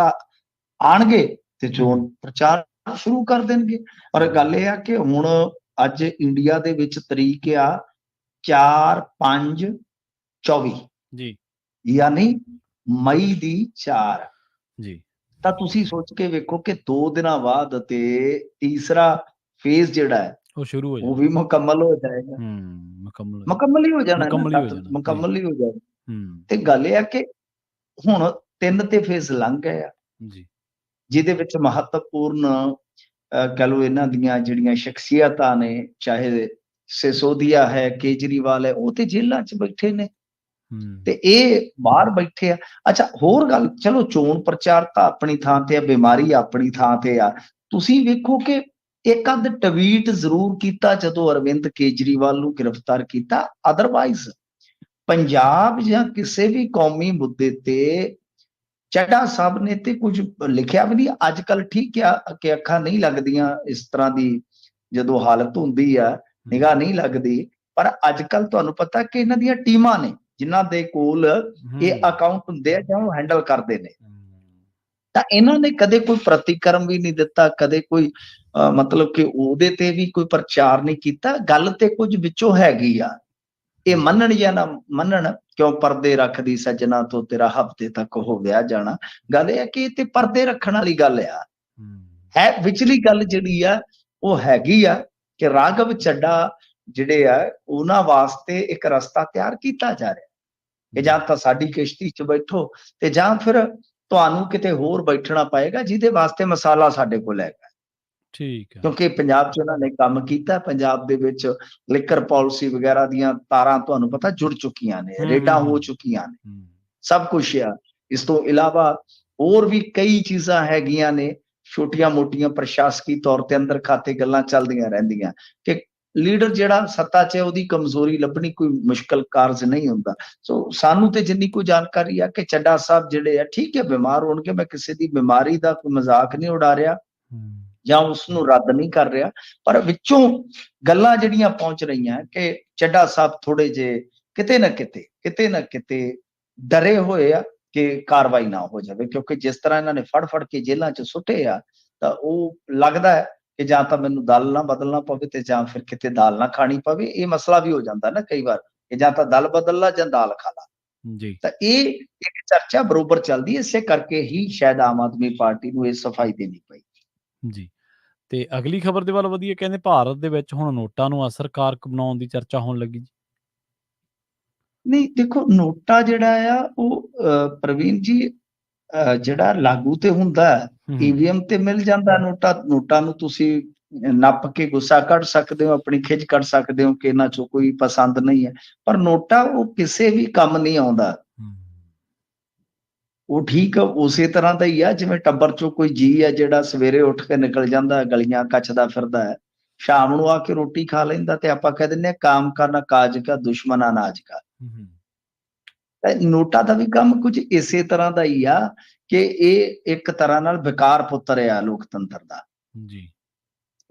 ਆਣਗੇ ਤੇ ਚੋਣ ਪ੍ਰਚਾਰ ਸ਼ੁਰੂ ਕਰ ਦੇਣਗੇ। ਪਰ ਗੱਲ ਇਹ ਆ ਕਿ ਹੁਣ ਅੱਜ ਇੰਡੀਆ ਦੇ ਵਿੱਚ ਤਰੀਕ ਆ 4 5 24 ਜੀ। ਯਾਨੀ ਮਈ ਦੀ 4 ਜੀ। ਤਾਂ ਤੁਸੀਂ ਸੋਚ ਕੇ ਵੇਖੋ ਕਿ 2 ਦਿਨਾਂ ਬਾਅਦ ਤੇ ਤੀਸਰਾ ਫੇਜ਼ ਜਿਹੜਾ ਹੈ ਉਹ ਸ਼ੁਰੂ ਹੋ ਉਹ ਜਾਣਾ ਵੀ ਮੁਕੰਮਲ ਹੋ ਜਾਏਗਾ। ਹੂੰ ਮੁਕੰਮਲ ਹੋ ਮੁਕੰਮਲ ਹੀ ਹੋ ਜਾਣਾ ਮੁਕੰਮਲ ਹੀ ਹੋ ਜਾਣਾ, ਮੁਕੰਮਲ ਹੀ। ਤੇ ਗੱਲ ਇਹ ਆ ਕਿ ਹੁਣ ਤਿੰਨ ਤੇ ਫੇਜ਼ ਲੰਘ ਗਏ ਆ। ਜੀ। ਜਿਹਦੇ ਵਿੱਚ ਮਹੱਤਵਪੂਰਨ ਕਹਿ ਲਓ ਇਹਨਾਂ ਦੀਆਂ ਜਿਹੜੀਆਂ ਸ਼ਖਸੀਅਤਾਂ ਨੇ ਚਾਹੇ ਸਿਸੋਦੀਆ ਹੈ ਕੇਜਰੀਵਾਲ ਹੈ ਉਹ ਤੇ ਜੇਲ੍ਹਾਂ 'ਚ ਬੈਠੇ ਨੇ। ਤੇ ਇਹ ਬਾਹਰ ਬੈਠੇ ਆ। ਅੱਛਾ ਹੋਰ ਗੱਲ ਚਲੋ ਚੋਣ ਪ੍ਰਚਾਰ ਤਾਂ ਆਪਣੀ ਥਾਂ ਤੇ ਆ ਬਿਮਾਰੀ ਆਪਣੀ ਥਾਂ ਤੇ ਆ। ਤੁਸੀਂ ਵੇਖੋ ਕਿ ਇੱਕ ਅੱਧ ਟਵੀਟ ਜ਼ਰੂਰ ਕੀਤਾ ਜਦੋਂ ਅਰਵਿੰਦ ਕੇਜਰੀਵਾਲ ਨੂੰ ਗ੍ਰਿਫਤਾਰ ਕੀਤਾ। ਅਦਰਵਾਈਜ਼ ਪੰਜਾਬ ਜਾਂ ਕਿਸੇ ਵੀ ਕੌਮੀ ਮੁੱਦੇ ਤੇ ਚੱਡਾ ਸਾਹਿਬ ਨੇ ਤੇ ਕੁਝ ਲਿਖਿਆ ਵੀ ਨਹੀਂ ਅੱਜ ਕੱਲ ਠੀਕ ਆ ਕਿ ਅੱਖਾਂ ਨਹੀਂ ਲੱਗਦੀਆਂ ਇਸ ਤਰ੍ਹਾਂ ਦੀ ਜਦੋਂ ਹਾਲਤ ਹੁੰਦੀ ਆ ਨਿਗਾਹ ਨਹੀਂ ਲੱਗਦੀ। ਪਰ ਅੱਜ ਕੱਲ ਤੁਹਾਨੂੰ ਪਤਾ ਕਿ ਇਹਨਾਂ ਦੀਆਂ ਟੀਮਾਂ ਨੇ ਜਿਨ੍ਹਾਂ ਦੇ ਕੋਲ ਇਹ ਅਕਾਊਂਟ ਹੁੰਦੇ ਆ ਜਾਂ ਉਹ ਹੈਂਡਲ ਕਰਦੇ ਨੇ। ਤਾਂ ਇਹਨਾਂ ਨੇ ਕਦੇ ਕੋਈ ਪ੍ਰਤੀਕਰਮ ਵੀ ਨਹੀਂ ਦਿੱਤਾ ਕਦੇ ਕੋਈ ਮਤਲਬ ਕਿ ਉਹਦੇ ਤੇ ਵੀ ਕੋਈ ਪ੍ਰਚਾਰ ਨਹੀਂ ਕੀਤਾ। ਗੱਲ ਤੇ ਕੁਝ ਵਿੱਚੋਂ ਹੈਗੀ ਆ। ਇਹ ਮੰਨਣ ਜਾਂ ਨਾ ਮੰਨਣ ਕਿਉਂ ਪਰਦੇ ਰੱਖਦੀ ਸੱਜਣਾ ਤੋਂ ਤੇਰਾ ਹਫ਼ਤੇ ਤੱਕ ਹੋ ਵਿਆਹ ਜਾਣਾ। ਗੱਲ ਇਹ ਹੈ ਕਿ ਤੇ ਪਰਦੇ ਰੱਖਣ ਵਾਲੀ ਗੱਲ ਆ। ਹੂੰ ਵਿਚਲੀ ਗੱਲ ਜਿਹੜੀ ਆ ਉਹ ਹੈਗੀ ਆ ਕਿ ਰਾਘਵ ਚੱਡਾ ਜਿਹੜੇ ਆ ਉਹਨਾਂ ਵਾਸਤੇ ਇੱਕ ਰਸਤਾ ਤਿਆਰ ਕੀਤਾ ਜਾ ਰਿਹਾ। ਕਿ ਜਾਂ ਤਾਂ ਸਾਡੀ ਕਿਸ਼ਤੀ 'ਚ ਬੈਠੋ ਤੇ ਜਾਂ ਫਿਰ ਤੁਹਾਨੂੰ ਕਿਤੇ ਹੋਰ ਬੈਠਣਾ ਪਏਗਾ ਜਿਹਦੇ ਵਾਸਤੇ ਮਸਾਲਾ ਸਾਡੇ ਕੋਲ ਹੈਗਾ। ਠੀਕ ਹੈ। ਕਿਉਂਕਿ ਪੰਜਾਬ 'ਚ ਉਹਨਾਂ ਨੇ ਕੰਮ ਕੀਤਾ ਪੰਜਾਬ ਦੇ ਵਿੱਚ ਲਿਕਰ ਪਾਲਿਸੀ ਵਗੈਰਾ ਦੀਆਂ ਤਾਰਾਂ ਤੁਹਾਨੂੰ ਪਤਾ ਜੁੜ ਚੁੱਕੀਆਂ ਨੇ ਰੇਡਾਂ ਹੋ। ਚੁੱਕੀਆਂ ਨੇ। ਸਭ ਕੁਝ ਆ। ਇਸ ਤੋਂ ਇਲਾਵਾ ਹੋਰ ਵੀ ਕਈ ਚੀਜ਼ਾਂ ਹੈਗੀਆਂ ਨੇ ਛੋਟੀਆਂ-ਮੋਟੀਆਂ ਪ੍ਰਸ਼ਾਸਕੀ ਤੌਰ ਤੇ ਅੰਦਰ ਖਾਤੇ ਗੱਲਾਂ ਚੱਲਦੀਆਂ ਰਹਿੰਦੀਆਂ ਕਿ ਲੀਡਰ ਜਿਹੜਾ ਸੱਤਾ 'ਚ ਹੈ ਉਹਦੀ ਕਮਜ਼ੋਰੀ ਲੱਭਣੀ ਕੋਈ ਮੁਸ਼ਕਲ ਕਾਰਜ ਨਹੀਂ ਹੁੰਦਾ। ਸੋ ਸਾਨੂੰ ਤੇ ਜਿੰਨੀ ਕੋਈ ਜਾਣਕਾਰੀ ਆ ਕਿ ਚੱਡਾ ਸਾਹਿਬ ਜਿਹੜੇ ਆ ਠੀਕ ਹੈ ਬਿਮਾਰ ਹੋਣਗੇ ਮੈਂ ਕਿਸੇ ਦੀ ਬਿਮਾਰੀ ਦਾ ਕੋਈ ਮਜ਼ਾਕ ਨਹੀਂ ਉਡਾ ਰਿਹਾ ਜਾਂ ਉਸ ਨੂੰ ਰੱਦ ਨਹੀਂ ਕਰ ਰਿਹਾ ਪਰ ਵਿੱਚੋਂ ਗੱਲਾਂ ਜਿਹੜੀਆਂ ਪਹੁੰਚ ਰਹੀਆਂ ਕਿ ਚੱਡਾ ਸਾਹਿਬ ਥੋੜੇ ਜੇ ਕਿਤੇ ਨਾ ਕਿਤੇ ਕਿਤੇ ਨਾ ਕਿਤੇ ਡਰੇ ਹੋਏ ਆ ਕਿ ਕਾਰਵਾਈ ਨਾ ਹੋ ਜਾਵੇ ਕਿਉਂਕਿ ਜਿਸ ਤਰ੍ਹਾਂ ਇਹਨਾਂ ਨੇ ਫੜ ਫੜ ਕੇ ਜੇਲ੍ਹਾਂ 'ਚ ਸੁੱਟੇ ਆ ਤਾਂ ਉਹ ਲੱਗਦਾ ਹੈ ਕਿ ਜਾਂ ਤਾਂ ਮੈਨੂੰ ਦਲ ਨਾ ਬਦਲਣਾ ਪਵੇ ਤੇ ਜਾਂ ਫਿਰ ਕਿਤੇ ਦਾਲ ਨਾ ਖਾਣੀ ਪਵੇ ਇਹ ਮਸਲਾ ਵੀ ਹੋ ਜਾਂਦਾ ਨਾ ਕਈ ਵਾਰ ਕਿ ਜਾਂ ਤਾਂ ਦਲ ਬਦਲ ਲਾ ਜਾਂ ਦਾਲ ਖਾ ਲਾ। ਜੀ। ਤਾਂ ਇਹ ਇੱਕ ਚਰਚਾ ਬਰੋਬਰ ਚੱਲਦੀ ਹੈ ਇਸੇ ਕਰਕੇ ਹੀ ਸ਼ਾਇਦ ਆਮ ਆਦਮੀ ਪਾਰਟੀ ਨੂੰ ਇਹ ਸਫ਼ਾਈ ਦੇਣੀ ਪਈ। ਜੀ। ਤੇ ਅਗਲੀ ਖਬਰ ਦੇ ਵੱਲ ਵਧੀਆ ਕਹਿੰਦੇ ਭਾਰਤ ਦੇ ਵਿੱਚ ਹੁਣ ਨੋਟਾਂ ਨੂੰ ਅਸਰਕਾਰਕ ਬਣਾਉਣ ਦੀ ਚਰਚਾ ਹੋਣ ਲੱਗੀ ਜੀ। ਨਹੀਂ ਦੇਖੋ ਨੋਟਾ ਜਿਹੜਾ ਆ ਉਹ ਪ੍ਰਵੀਨ ਜੀ ਜਿਹੜਾ ਲਾਗੂ ਤੇ ਹੁੰਦਾ ਹੂੰ, ਈਵੀਐਮ ਤੇ ਮਿਲ ਜਾਂਦਾ ਨੋਟਾ ਨੋਟਾਂ ਨੂੰ ਤੁਸੀਂ ਨੱਪ ਕੇ ਗੁੱਸਾ ਕੱਢ ਸਕਦੇ ਹੋ ਆਪਣੀ ਖਿੱਚ ਕੱਢ ਸਕਦੇ ਹੋ ਕਿ ਇਹਨਾਂ ਚੋਂ ਕੋਈ ਪਸੰਦ ਨਹੀਂ ਹੈ। ਪਰ ਨੋਟਾ ਉਹ ਕਿਸੇ ਵੀ ਕੰਮ ਨਹੀਂ ਆਉਂਦਾ। ਉਹ ਠੀਕ ਉਸੇ ਤਰ੍ਹਾਂ ਦਾ ਹੀ ਆ ਜਿਵੇਂ ਟੱਬਰ ਚੋਂ ਕੋਈ ਜੀ ਹੈ ਜਿਹੜਾ ਸਵੇਰੇ ਉੱਠ ਕੇ ਨਿਕਲ ਜਾਂਦਾ ਗਲੀਆਂ ਕੱਚਦਾ ਫਿਰਦਾ ਹੈ ਸ਼ਾਮ ਨੂੰ ਆ ਕੇ ਰੋਟੀ ਖਾ ਲੈਂਦਾ ਤੇ ਆਪਾਂ ਕਹਿ ਦਿੰਦੇ ਆ ਕਾਮ ਕਰਨਾ ਕਾਜ ਕਾ ਦੁਸ਼ਮਨ ਅਨਾਜ ਕਾ। ਤਾਂ ਨੋਟਾਂ ਦਾ ਵੀ ਕੰਮ ਕੁਝ ਇਸੇ ਤਰ੍ਹਾਂ ਦਾ ਹੀ ਆ ਕਿ ਇਹ ਇੱਕ ਤਰ੍ਹਾਂ ਨਾਲ ਵਿਕਾਰ ਪੁੱਤਰ ਆ ਲੋਕਤੰਤਰ ਦਾ। ਜੀ।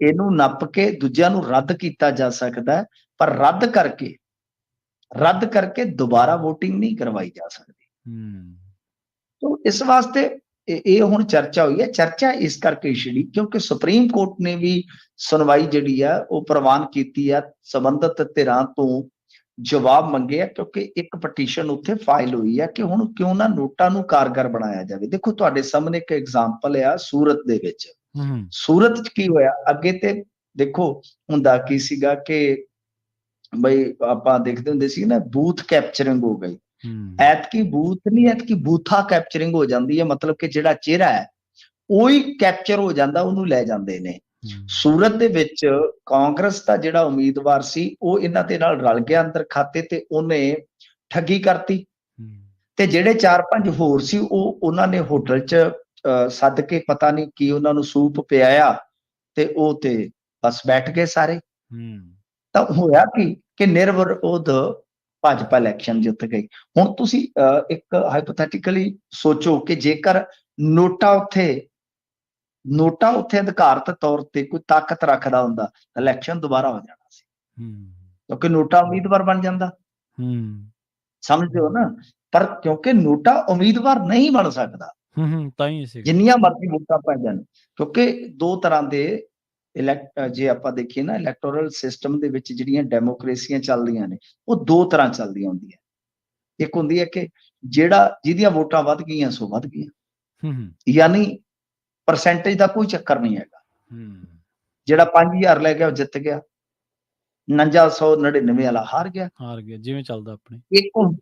ਇਹਨੂੰ ਨੱਪ ਕੇ ਦੂਜਿਆਂ ਨੂੰ ਰੱਦ ਕੀਤਾ ਜਾ ਸਕਦਾ ਪਰ ਰੱਦ ਕਰਕੇ ਰੱਦ ਕਰਕੇ ਦੁਬਾਰਾ VOTING ਨਹੀਂ ਕਰਵਾਈ ਜਾ ਸਕਦੀ। ਹੂੰ। ਤੋ ਇਸ ਵਾਸਤੇ ਇਹ ਹੁਣ ਚਰਚਾ ਹੋਈ ਹੈ। ਚਰਚਾ ਇਸ ਕਰਕੇ ਛਿੜੀ ਕਿਉਂਕਿ ਸੁਪਰੀਮ ਕੋਰਟ ਨੇ ਵੀ ਸੁਣਵਾਈ ਜਿਹੜੀ ਆ ਉਹ ਪ੍ਰਵਾਨ ਕੀਤੀ ਆ। ਸੰਬੰਧਿਤ ਧਿਰਾਂ ਤੋਂ ਜਵਾਬ ਮੰਗਿਆ ਕਿਉਂਕਿ ਇੱਕ ਪਟੀਸ਼ਨ ਉੱਥੇ ਫਾਈਲ ਹੋਈ ਆ ਕਿ ਹੁਣ ਕਿਉਂ ਨਾ ਨੋਟਾਂ ਨੂੰ ਕਾਰਗਰ ਬਣਾਇਆ ਜਾਵੇ। ਦੇਖੋ ਤੁਹਾਡੇ ਸਾਹਮਣੇ ਇੱਕ ਐਗਜ਼ਾਮਪਲ ਆ ਸੂਰਤ ਦੇ ਵਿੱਚ। ਸੂਰਤ ਚ ਕੀ ਹੋਇਆ? ਅੱਗੇ ਤੇ ਦੇਖੋ ਹੁੰਦਾ ਕੀ ਸੀਗਾ ਕਿ ਬਈ ਆਪਾਂ ਦੇਖਦੇ ਹੁੰਦੇ ਸੀ ਨਾ ਬੂਥ ਕੈਪਚਰਿੰਗ ਹੋ ਗਈ। ਐਤਕੀ ਬੂਥ ਨਹੀਂ ਐਤਕੀ ਬੂਥਾ ਕੈਪਚਰਿੰਗ ਹੋ ਜਾਂਦੀ ਹੈ ਮਤਲਬ ਕਿ ਜਿਹੜਾ ਚਿਹਰਾ ਹੈ ਉਹੀ ਕੈਪਚਰ ਹੋ ਜਾਂਦਾ ਉਹਨੂੰ ਲੈ ਜਾਂਦੇ ਨੇ। ਸੂਰਤ ਦੇ ਵਿੱਚ ਕਾਂਗਰਸ ਦਾ ਜਿਹੜਾ ਉਮੀਦਵਾਰ ਸੀ ਉਹ ਇਹਨਾਂ ਦੇ ਨਾਲ ਰਲ ਗਿਆ ਅੰਦਰ ਖਾਤੇ ਤੇ ਉਹਨੇ ਠੱਗੀ ਕਰਤੀ। ਤੇ ਜਿਹੜੇ 4-5 ਹੋਰ ਸੀ ਉਹ ਉਹਨਾਂ ਨੇ ਹੋਟਲ 'ਚ ਸੱਦ ਕੇ ਪਤਾ ਨਹੀਂ ਕੀ ਉਹਨਾਂ ਨੂੰ ਸੂਪ ਪਿਆਇਆ ਤੇ ਉਹ ਤੇ ਬਸ ਬੈਠ ਗਏ ਸਾਰੇ। ਹੂੰ। ਤਾਂ ਹੋਇਆ ਕੀ ਕਿ ਨਿਰਵਿਰੋਧ ਭਾਜਪਾ ਇਲੈਕਸ਼ਨ ਜਿੱਤ ਗਈ। ਹੁਣ ਤੁਸੀਂ ਇੱਕ ਹਾਈਪੋਥੈਟਿਕਲੀ ਸੋਚੋ ਕਿ ਜੇਕਰ ਨੋਟਾ ਉੱਥੇ ਨੋਟਾ ਉੱਥੇ ਅਧਿਕਾਰਤ ਤੌਰ ਤੇ ਕੋਈ ਤਾਕਤ ਰੱਖਦਾ ਹੁੰਦਾ ਇਲੈਕਸ਼ਨ ਦੁਬਾਰਾ ਹੋ ਜਾਣਾ ਸੀ। ਹੂੰ। ਕਿਉਂਕਿ ਨੋਟਾ ਉਮੀਦਵਾਰ ਬਣ ਜਾਂਦਾ। ਹੂੰ। ਸਮਝਦੇ ਹੋ ਨਾ ਪਰ ਕਿਉਂਕਿ ਨੋਟਾ ਉਮੀਦਵਾਰ ਨਹੀਂ ਬਣ ਸਕਦਾ ਹੂੰ ਹੂੰ ਤਾਂ ਹੀ ਸੀ ਜਿੰਨੀਆਂ ਮਰਜ਼ੀ ਵੋਟਾਂ ਪੈ ਜਾਣ ਕਿਉਂਕਿ ਦੋ ਤਰ੍ਹਾਂ ਦੇ ਇਲੈਕਟ ਜੇ ਆਪਾਂ ਦੇਖੀਏ ਨਾ ਇਲੈਕਟੋਰਲ ਸਿਸਟਮ ਦੇ ਵਿੱਚ ਜਿਹੜੀਆਂ ਡੈਮੋਕ੍ਰੇਸੀਆਂ ਚੱਲਦੀਆਂ ਨੇ ਉਹ ਦੋ ਤਰ੍ਹਾਂ ਚੱਲਦੀਆਂ ਹੁੰਦੀਆਂ। ਇੱਕ ਹੁੰਦੀ ਹੈ ਕਿ ਜਿਹੜਾ ਜਿਹਦੀਆਂ ਵੋਟਾਂ ਵੱਧ ਗਈਆਂ ਸੋ ਵੱਧ ਗਈਆਂ। ਹੂੰ ਹੂੰ। ਯਾਨੀ ਪਰਸੈਂਟੇਜ ਦਾ ਕੋਈ ਚੱਕਰ ਨਹੀਂ ਹੈਗਾ। ਹੂੰ। ਜਿਹੜਾ 5000 ਲੈ ਗਿਆ ਉਹ ਜਿੱਤ ਗਿਆ। 4999 ਵਾਲਾ ਹਾਰ ਗਿਆ। ਹਾਰ ਗਿਆ ਜਿਵੇਂ ਚੱਲਦਾ ਆਪਣੇ। ਇੱਕ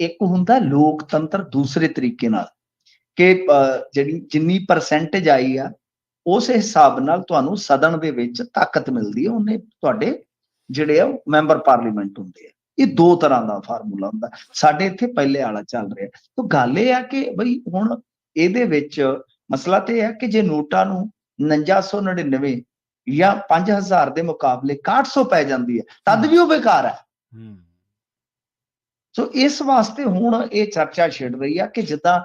ਇੱਕ ਹੁੰਦਾ ਲੋਕਤੰਤਰ ਦੂਸਰੇ ਤਰੀਕੇ ਨਾਲ। ਕਿ ਜਿਹੜੀ ਜਿੰਨੀ ਪਰਸੈਂਟੇਜ ਆਈ ਆ ਉਸ ਹਿਸਾਬ ਨਾਲ ਤੁਹਾਨੂੰ ਸਦਨ ਦੇ ਵਿੱਚ ਤਾਕਤ ਮਿਲਦੀ ਹੈ ਉਹਨੇ ਤੁਹਾਡੇ ਜਿਹੜੇ ਆ ਮੈਂਬਰ ਪਾਰਲੀਮੈਂਟ ਹੁੰਦੇ ਆ। ਇਹ ਦੋ ਤਰ੍ਹਾਂ ਦਾ ਫਾਰਮੂਲਾ ਹੁੰਦਾ। ਸਾਡੇ ਇੱਥੇ ਪਹਿਲੇ ਵਾਲਾ ਚੱਲ ਰਿਹਾ। ਤਾਂ ਗੱਲ ਇਹ ਆ ਕਿ ਬਈ ਹੁਣ ਇਹਦੇ ਵਿੱਚ ਮਸਲਾ ਤੇ ਇਹ ਹੈ ਕਿ ਜੇ ਨੋਟਾਂ ਨੂੰ 4999 ਜਾਂ 5000 ਦੇ ਮੁਕਾਬਲੇ 6100 ਪੈ ਜਾਂਦੀ ਹੈ ਤਦ ਵੀ ਉਹ ਬੇਕਾਰ ਹੈ। ਹੂੰ। ਸੋ ਇਸ ਵਾਸਤੇ ਹੁਣ ਇਹ ਚਰਚਾ ਛਿੜ ਰਹੀ ਆ ਕਿ ਜਿੱਦਾਂ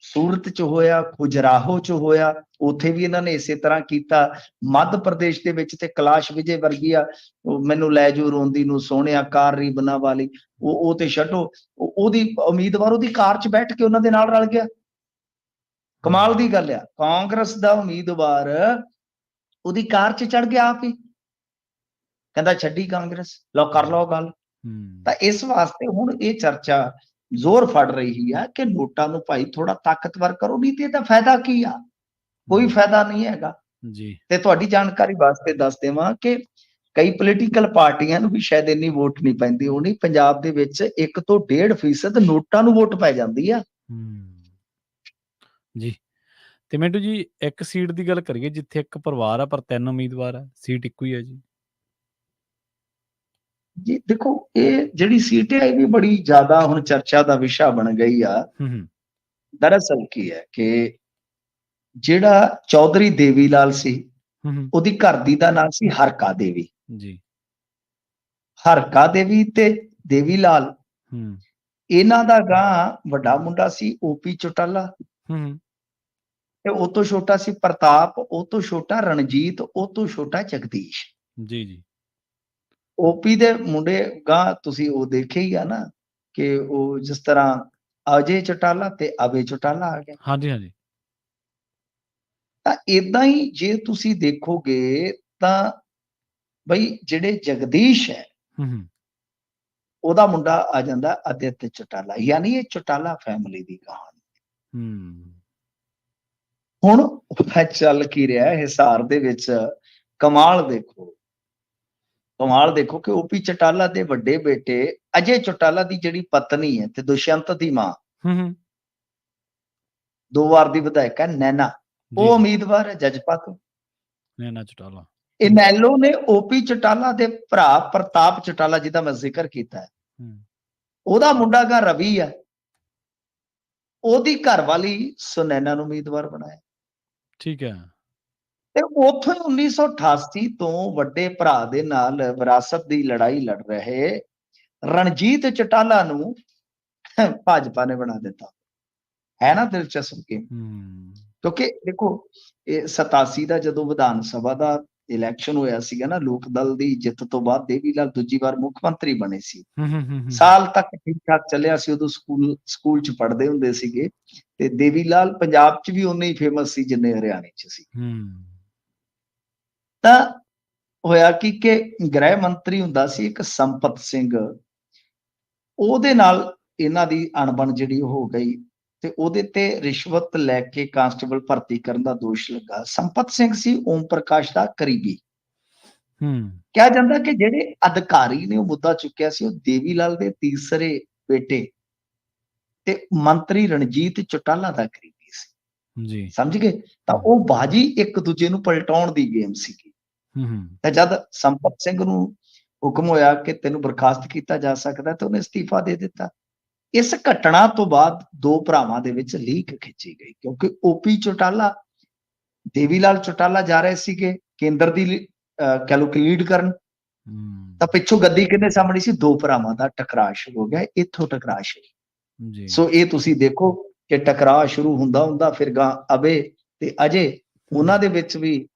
ਸੂਰਤ ਚ ਹੋਇਆ ਖੁਜਰਾਹੋ ਚ ਹੋਇਆ ਉਥੇ ਵੀ ਇਹਨਾਂ ਨੇ ਇਸੇ ਤਰ੍ਹਾਂ ਕੀਤਾ। ਮੱਧ ਪ੍ਰਦੇਸ਼ ਦੇ ਵਿੱਚ ਤੇ ਕਲਾਸ਼ ਵਿਜੇ ਵਰਗੀ ਆ ਉਹ ਮੈਨੂੰ ਲੈ ਜੂ ਰੋਂਦੀ ਨੂੰ ਸੋਹਣਿਆ ਕਾਰ ਰੀ ਬਣਾ ਵਾਲੀ ਉਹ ਉਹ ਤੇ ਛੱਡੋ। ਉਹ- ਉਹਦੀ ਉਮੀਦਵਾਰ ਉਹਦੀ ਕਾਰ 'ਚ ਬੈਠ ਕੇ ਉਹਨਾਂ ਦੇ ਨਾਲ ਰਲ ਗਿਆ। ਕਮਾਲ ਦੀ ਗੱਲ ਆ ਕਾਂਗਰਸ ਦਾ ਉਮੀਦਵਾਰ ਉਹਦੀ ਕਾਰ 'ਚ ਚੜ ਗਿਆ ਆਪ ਹੀ। ਕਹਿੰਦਾ ਛੱਡੀ ਕਾਂਗਰਸ ਲਓ ਕਰ ਲਓ ਗੱਲ। ਤਾਂ ਇਸ ਵਾਸਤੇ ਹੁਣ ਇਹ ਚਰਚਾ ਜ਼ੋਰ ਫੜ ਰਹੀ ਹੈ ਕਿ ਨੋਟਾਂ ਨੂੰ ਭਾਈ ਥੋੜਾ ਤਾਕਤਵਰ ਕਰੋ ਨਹੀਂ ਤੇ ਇਹਦਾ ਫਾਇਦਾ ਕੀ ਆ? ਕੋਈ ਫਾਇਦਾ ਨਹੀਂ ਹੈਗਾ। ਜੀ। ਤੇ ਤੁਹਾਡੀ ਜਾਣਕਾਰੀ ਵਾਸਤੇ ਦੱਸ ਦੇਵਾਂ ਕਿ ਕਈ ਪੋਲੀਟੀਕਲ ਪਾਰਟੀਆਂ ਨੂੰ ਵੀ ਸ਼ਾਇਦ ਇੰਨੀ ਵੋਟ ਨਹੀਂ ਪੈਂਦੀ ਹੋਣੀ। ਪੰਜਾਬ ਦੇ ਵਿੱਚ 1 ਤੋਂ 1.5% ਨੋਟਾਂ ਨੂੰ ਵੋਟ ਪੈ ਜਾਂਦੀ ਆ। ਹੂੰ ਜੀ। ਤੇ ਮਿੰਟੂ ਜੀ ਇੱਕ ਸੀਟ ਦੀ ਗੱਲ ਕਰੀਏ ਜਿੱਥੇ ਇੱਕ ਪਰਿਵਾਰ ਆ ਪਰ ਤਿੰਨ ਉਮੀਦਵਾਰ ਆ ਸੀਟ ਇੱਕੋ ਹੀ ਹੈ ਜੀ। ਜੀ ਦੇਖੋ ਇਹ ਜਿਹੜੀ ਸੀਟ ਹੈ ਇਹ ਵੀ ਬੜੀ ਜ਼ਿਆਦਾ ਹੁਣ ਚਰਚਾ ਦਾ ਵਿਸ਼ਾ ਬਣ ਗਈ ਆ। ਦਰਅਸਲ ਕੀ ਹੈ ਕਿ ਜਿਹੜਾ ਚੌਧਰੀ ਦੇਵੀ ਲਾਲ ਸੀ ਉਹਦੀ ਘਰ ਦੀ ਦਾ ਨਾਮ ਸੀ ਹਰਕਾ ਦੇਵੀ। ਜੀ। ਹਰਕਾ ਦੇਵੀ ਤੇ ਦੇਵੀ ਲਾਲ ਇਹਨਾਂ ਦਾ ਗਾਂ ਵੱਡਾ ਮੁੰਡਾ ਸੀ ਓਪੀ ਚੋਟਾਲਾ। ਹੂੰ, ਤੇ ਉਹ ਤੋਂ ਛੋਟਾ ਸੀ ਪ੍ਰਤਾਪ ਉਹ ਤੋਂ ਛੋਟਾ ਰਣਜੀਤ ਉਹ ਤੋਂ ਛੋਟਾ ਜਗਦੀਸ਼। ਜੀ ਜੀ। ਓਪੀ ਦੇ ਮੁੰਡੇ ਗਾਂ ਤੁਸੀਂ ਉਹ ਦੇਖੇ ਹੀ ਆ ਨਾ ਕਿ ਉਹ ਜਿਸ ਤਰ੍ਹਾਂ ਅਜੇ ਚੋਟਾਲਾ ਤੇ ਅਬੇ ਚੋਟਾਲਾ ਆ ਗਿਆ। ਹਾਂਜੀ ਹਾਂਜੀ। ਤਾਂ ਇਦਾਂ ਹੀ ਜੇ ਤੁਸੀਂ ਦੇਖੋਗੇ ਤਾਂ ਬਈ ਜਿਹੜੇ ਜਗਦੀਸ਼ ਹੈ ਹੂੰ ਹੂੰ। ਉਹਦਾ ਮੁੰਡਾ ਆ ਜਾਂਦਾ ਅਦਿੱਤ ਚੋਟਾਲਾ ਯਾਨੀ ਇਹ ਚੋਟਾਲਾ ਫੈਮਿਲੀ ਦੀ ਕਹਾਣੀ ਹੂੰ। ਹੁਣ ਉਹ ਚੱਲ ਕੀ ਰਿਹਾ ਹਿਸਾਰ ਦੇ ਵਿੱਚ ਕਮਾਲ ਦੇਖੋ। ਕਮਾਲ ਦੇਖੋ ਕਿ ਓਪੀ ਚਟਾਲਾ ਦੇ ਵੱਡੇ ਬੇਟੇ ਅਜੇ ਚਟਾਲਾ ਦੀ ਜਿਹੜੀ ਪਤਨੀ ਹੈ ਤੇ ਦੁਸ਼ਯੰਤ ਦੀ ਮਾਂ ਹੂੰ ਦੋ ਵਾਰ ਦੀ ਵਿਧਾਇਕ ਹੈ ਨੈਨਾ। ਉਹ ਉਮੀਦਵਾਰ ਹੈ ਜਜਪਾ ਤੋਂ। ਨੈਣਾ ਚਟਾਲਾ। ਇਨੈਲੋ ਨੇ ਓਪੀ ਚਟਾਲਾ ਦੇ ਭਰਾ ਪ੍ਰਤਾਪ ਚਟਾਲਾ ਜਿਹਦਾ ਮੈਂ ਜ਼ਿਕਰ ਕੀਤਾ ਹੈ। ਹੂੰ। ਉਹਦਾ ਮੁੰਡਾ ਗਾ ਰਵੀ ਹੈ। ਉਹਦੀ ਘਰਵਾਲੀ ਸੁਨੈਨਾ ਨੂੰ ਉਮੀਦਵਾਰ ਬਣਾਇਆ। ਠੀਕ ਹੈ। ਤੇ ਉੱਥੋਂ ਹੀ 1988 ਤੋਂ ਵੱਡੇ ਭਰਾ ਦੇ ਨਾਲ ਵਿਰਾਸਤ ਦੀ ਲੜਾਈ ਲੜ ਰਹੇ ਰਣਜੀਤ ਚਟਾਲਾ ਨੂੰ ਭਾਜਪਾ ਨੇ ਬਣਾ ਦਿੱਤਾ। ਹੈ ਨਾ ਦਿਲਚਸਪ ਕਿ ਕਿਉਂਕਿ ਦੇਖੋ ਇਹ 87 ਦਾ ਜਦੋਂ ਵਿਧਾਨ ਸਭਾ ਦਾ ਇਲੈਕਸ਼ਨ ਹੋਇਆ ਸੀਗਾ ਨਾ ਲੋਕ ਦਲ ਦੀ ਜਿੱਤ ਤੋਂ ਬਾਅਦ ਦੇਵੀ ਲਾਲ ਦੂਜੀ ਵਾਰ ਮੁੱਖ ਮੰਤਰੀ ਬਣੇ ਸੀ। ਹੂੰ ਹੂੰ ਹੂੰ, ਹੂੰ। ਸਾਲ ਤੱਕ ਠੀਕ ਠਾਕ ਚੱਲਿਆ ਸੀ ਉਦੋਂ ਸਕੂਲ ਸਕੂਲ ਚ ਪੜ੍ਹਦੇ ਹੁੰਦੇ ਸੀਗੇ। ਤੇ ਦੇਵੀ ਲਾਲ ਪੰਜਾਬ ਚ ਵੀ ਉਨੇ ਹੀ ਫੇਮਸ ਸੀ ਜਿੰਨੇ ਹਰਿਆਣੇ ਚ ਸੀ। ਹੂੰ। ਤਾਂ ਹੋਇਆ ਕੀ ਕਿ ਗ੍ਰਹਿ ਮੰਤਰੀ ਹੁੰਦਾ ਸੀ ਇੱਕ ਸੰਪਤ ਸਿੰਘ। ਉਹਦੇ ਨਾਲ ਇਹਨਾਂ ਦੀ ਅਣਬਣ ਜਿਹੜੀ ਹੋ ਗਈ ਤੇ ਉਹਦੇ ਤੇ ਰਿਸ਼ਵਤ ਲੈ ਕੇ ਕਾਂਸਟੇਬਲ ਭਰਤੀ ਕਰਨ ਦਾ ਦੋਸ਼ ਲੱਗਾ। ਸੰਪਤ ਸਿੰਘ ਸੀ ਓਮ ਪ੍ਰਕਾਸ਼ ਦਾ ਕਰੀਬੀ। ਹੂੰ। ਕਿਹਾ ਜਾਂਦਾ ਕਿ ਜਿਹੜੇ ਅਧਿਕਾਰੀ ਨੇ ਉਹ ਮੁੱਦਾ ਚੁੱਕਿਆ ਸੀ ਉਹ ਦੇਵੀ ਲਾਲ ਦੇ ਤੀਸਰੇ ਬੇਟੇ ਤੇ ਮੰਤਰੀ ਰਣਜੀਤ ਚੋਟਾਲਾ ਦਾ ਕਰੀਬੀ ਸੀ। ਜੀ। ਸਮਝ ਗਏ? ਤਾਂ ਉਹ ਬਾਜੀ ਇੱਕ ਦੂਜੇ ਨੂੰ ਪਲਟਾਉਣ ਦੀ ਗੇਮ ਸੀਗੀ। ਹੂੰ ਤਾਂ ਜਦ ਸੰਪਤ ਸਿੰਘ ਨੂੰ ਹੁਕਮ ਹੋਇਆ ਕਿ ਤੈਨੂੰ ਬਰਖਾਸਤ ਕੀਤਾ ਜਾ ਸਕਦਾ ਤਾਂ ਉਹਨੇ ਅਸਤੀਫਾ ਦੇ ਦਿੱਤਾ। ਇਸ ਘਟਨਾ ਤੋਂ ਬਾਅਦ ਦੋ ਭਰਾਵਾਂ ਦੇ ਵਿੱਚ ਲੀਕ ਖਿੱਚੀ ਗਈ ਕਿਉਂਕਿ ਓਪੀ ਚੋਟਾਲਾ ਦੇਵੀ ਲਾਲ ਚੋਟਾਲਾ ਜਾ ਰਹੇ ਸੀਗੇ ਕੇਂਦਰ ਦੀ ਕਹ ਲਓ ਕਿ ਲੀਡ ਕਰਨ। ਤਾਂ ਪਿੱਛੋਂ ਗੱਦੀ ਕਿਹਦੇ ਸਾਹਮਣੇ ਸੀ? ਦੋ ਭਰਾਵਾਂ ਦਾ ਟਕਰਾਅ ਸ਼ੁਰੂ ਹੋ ਗਿਆ ਇੱਥੋਂ ਟਕਰਾਅ ਸ਼ੁਰੂ। ਜੀ। ਸੋ ਇਹ ਤੁਸੀਂ ਦੇਖੋ ਕਿ ਟਕਰਾਅ ਸ਼ੁਰੂ ਹੁੰਦਾ ਹੁੰਦਾ ਫਿਰ ਗਾਂ ਅਬੇ ਤੇ ਅਜੇ ਉਹਨਾਂ ਦੇ ਵਿੱਚ ਵੀ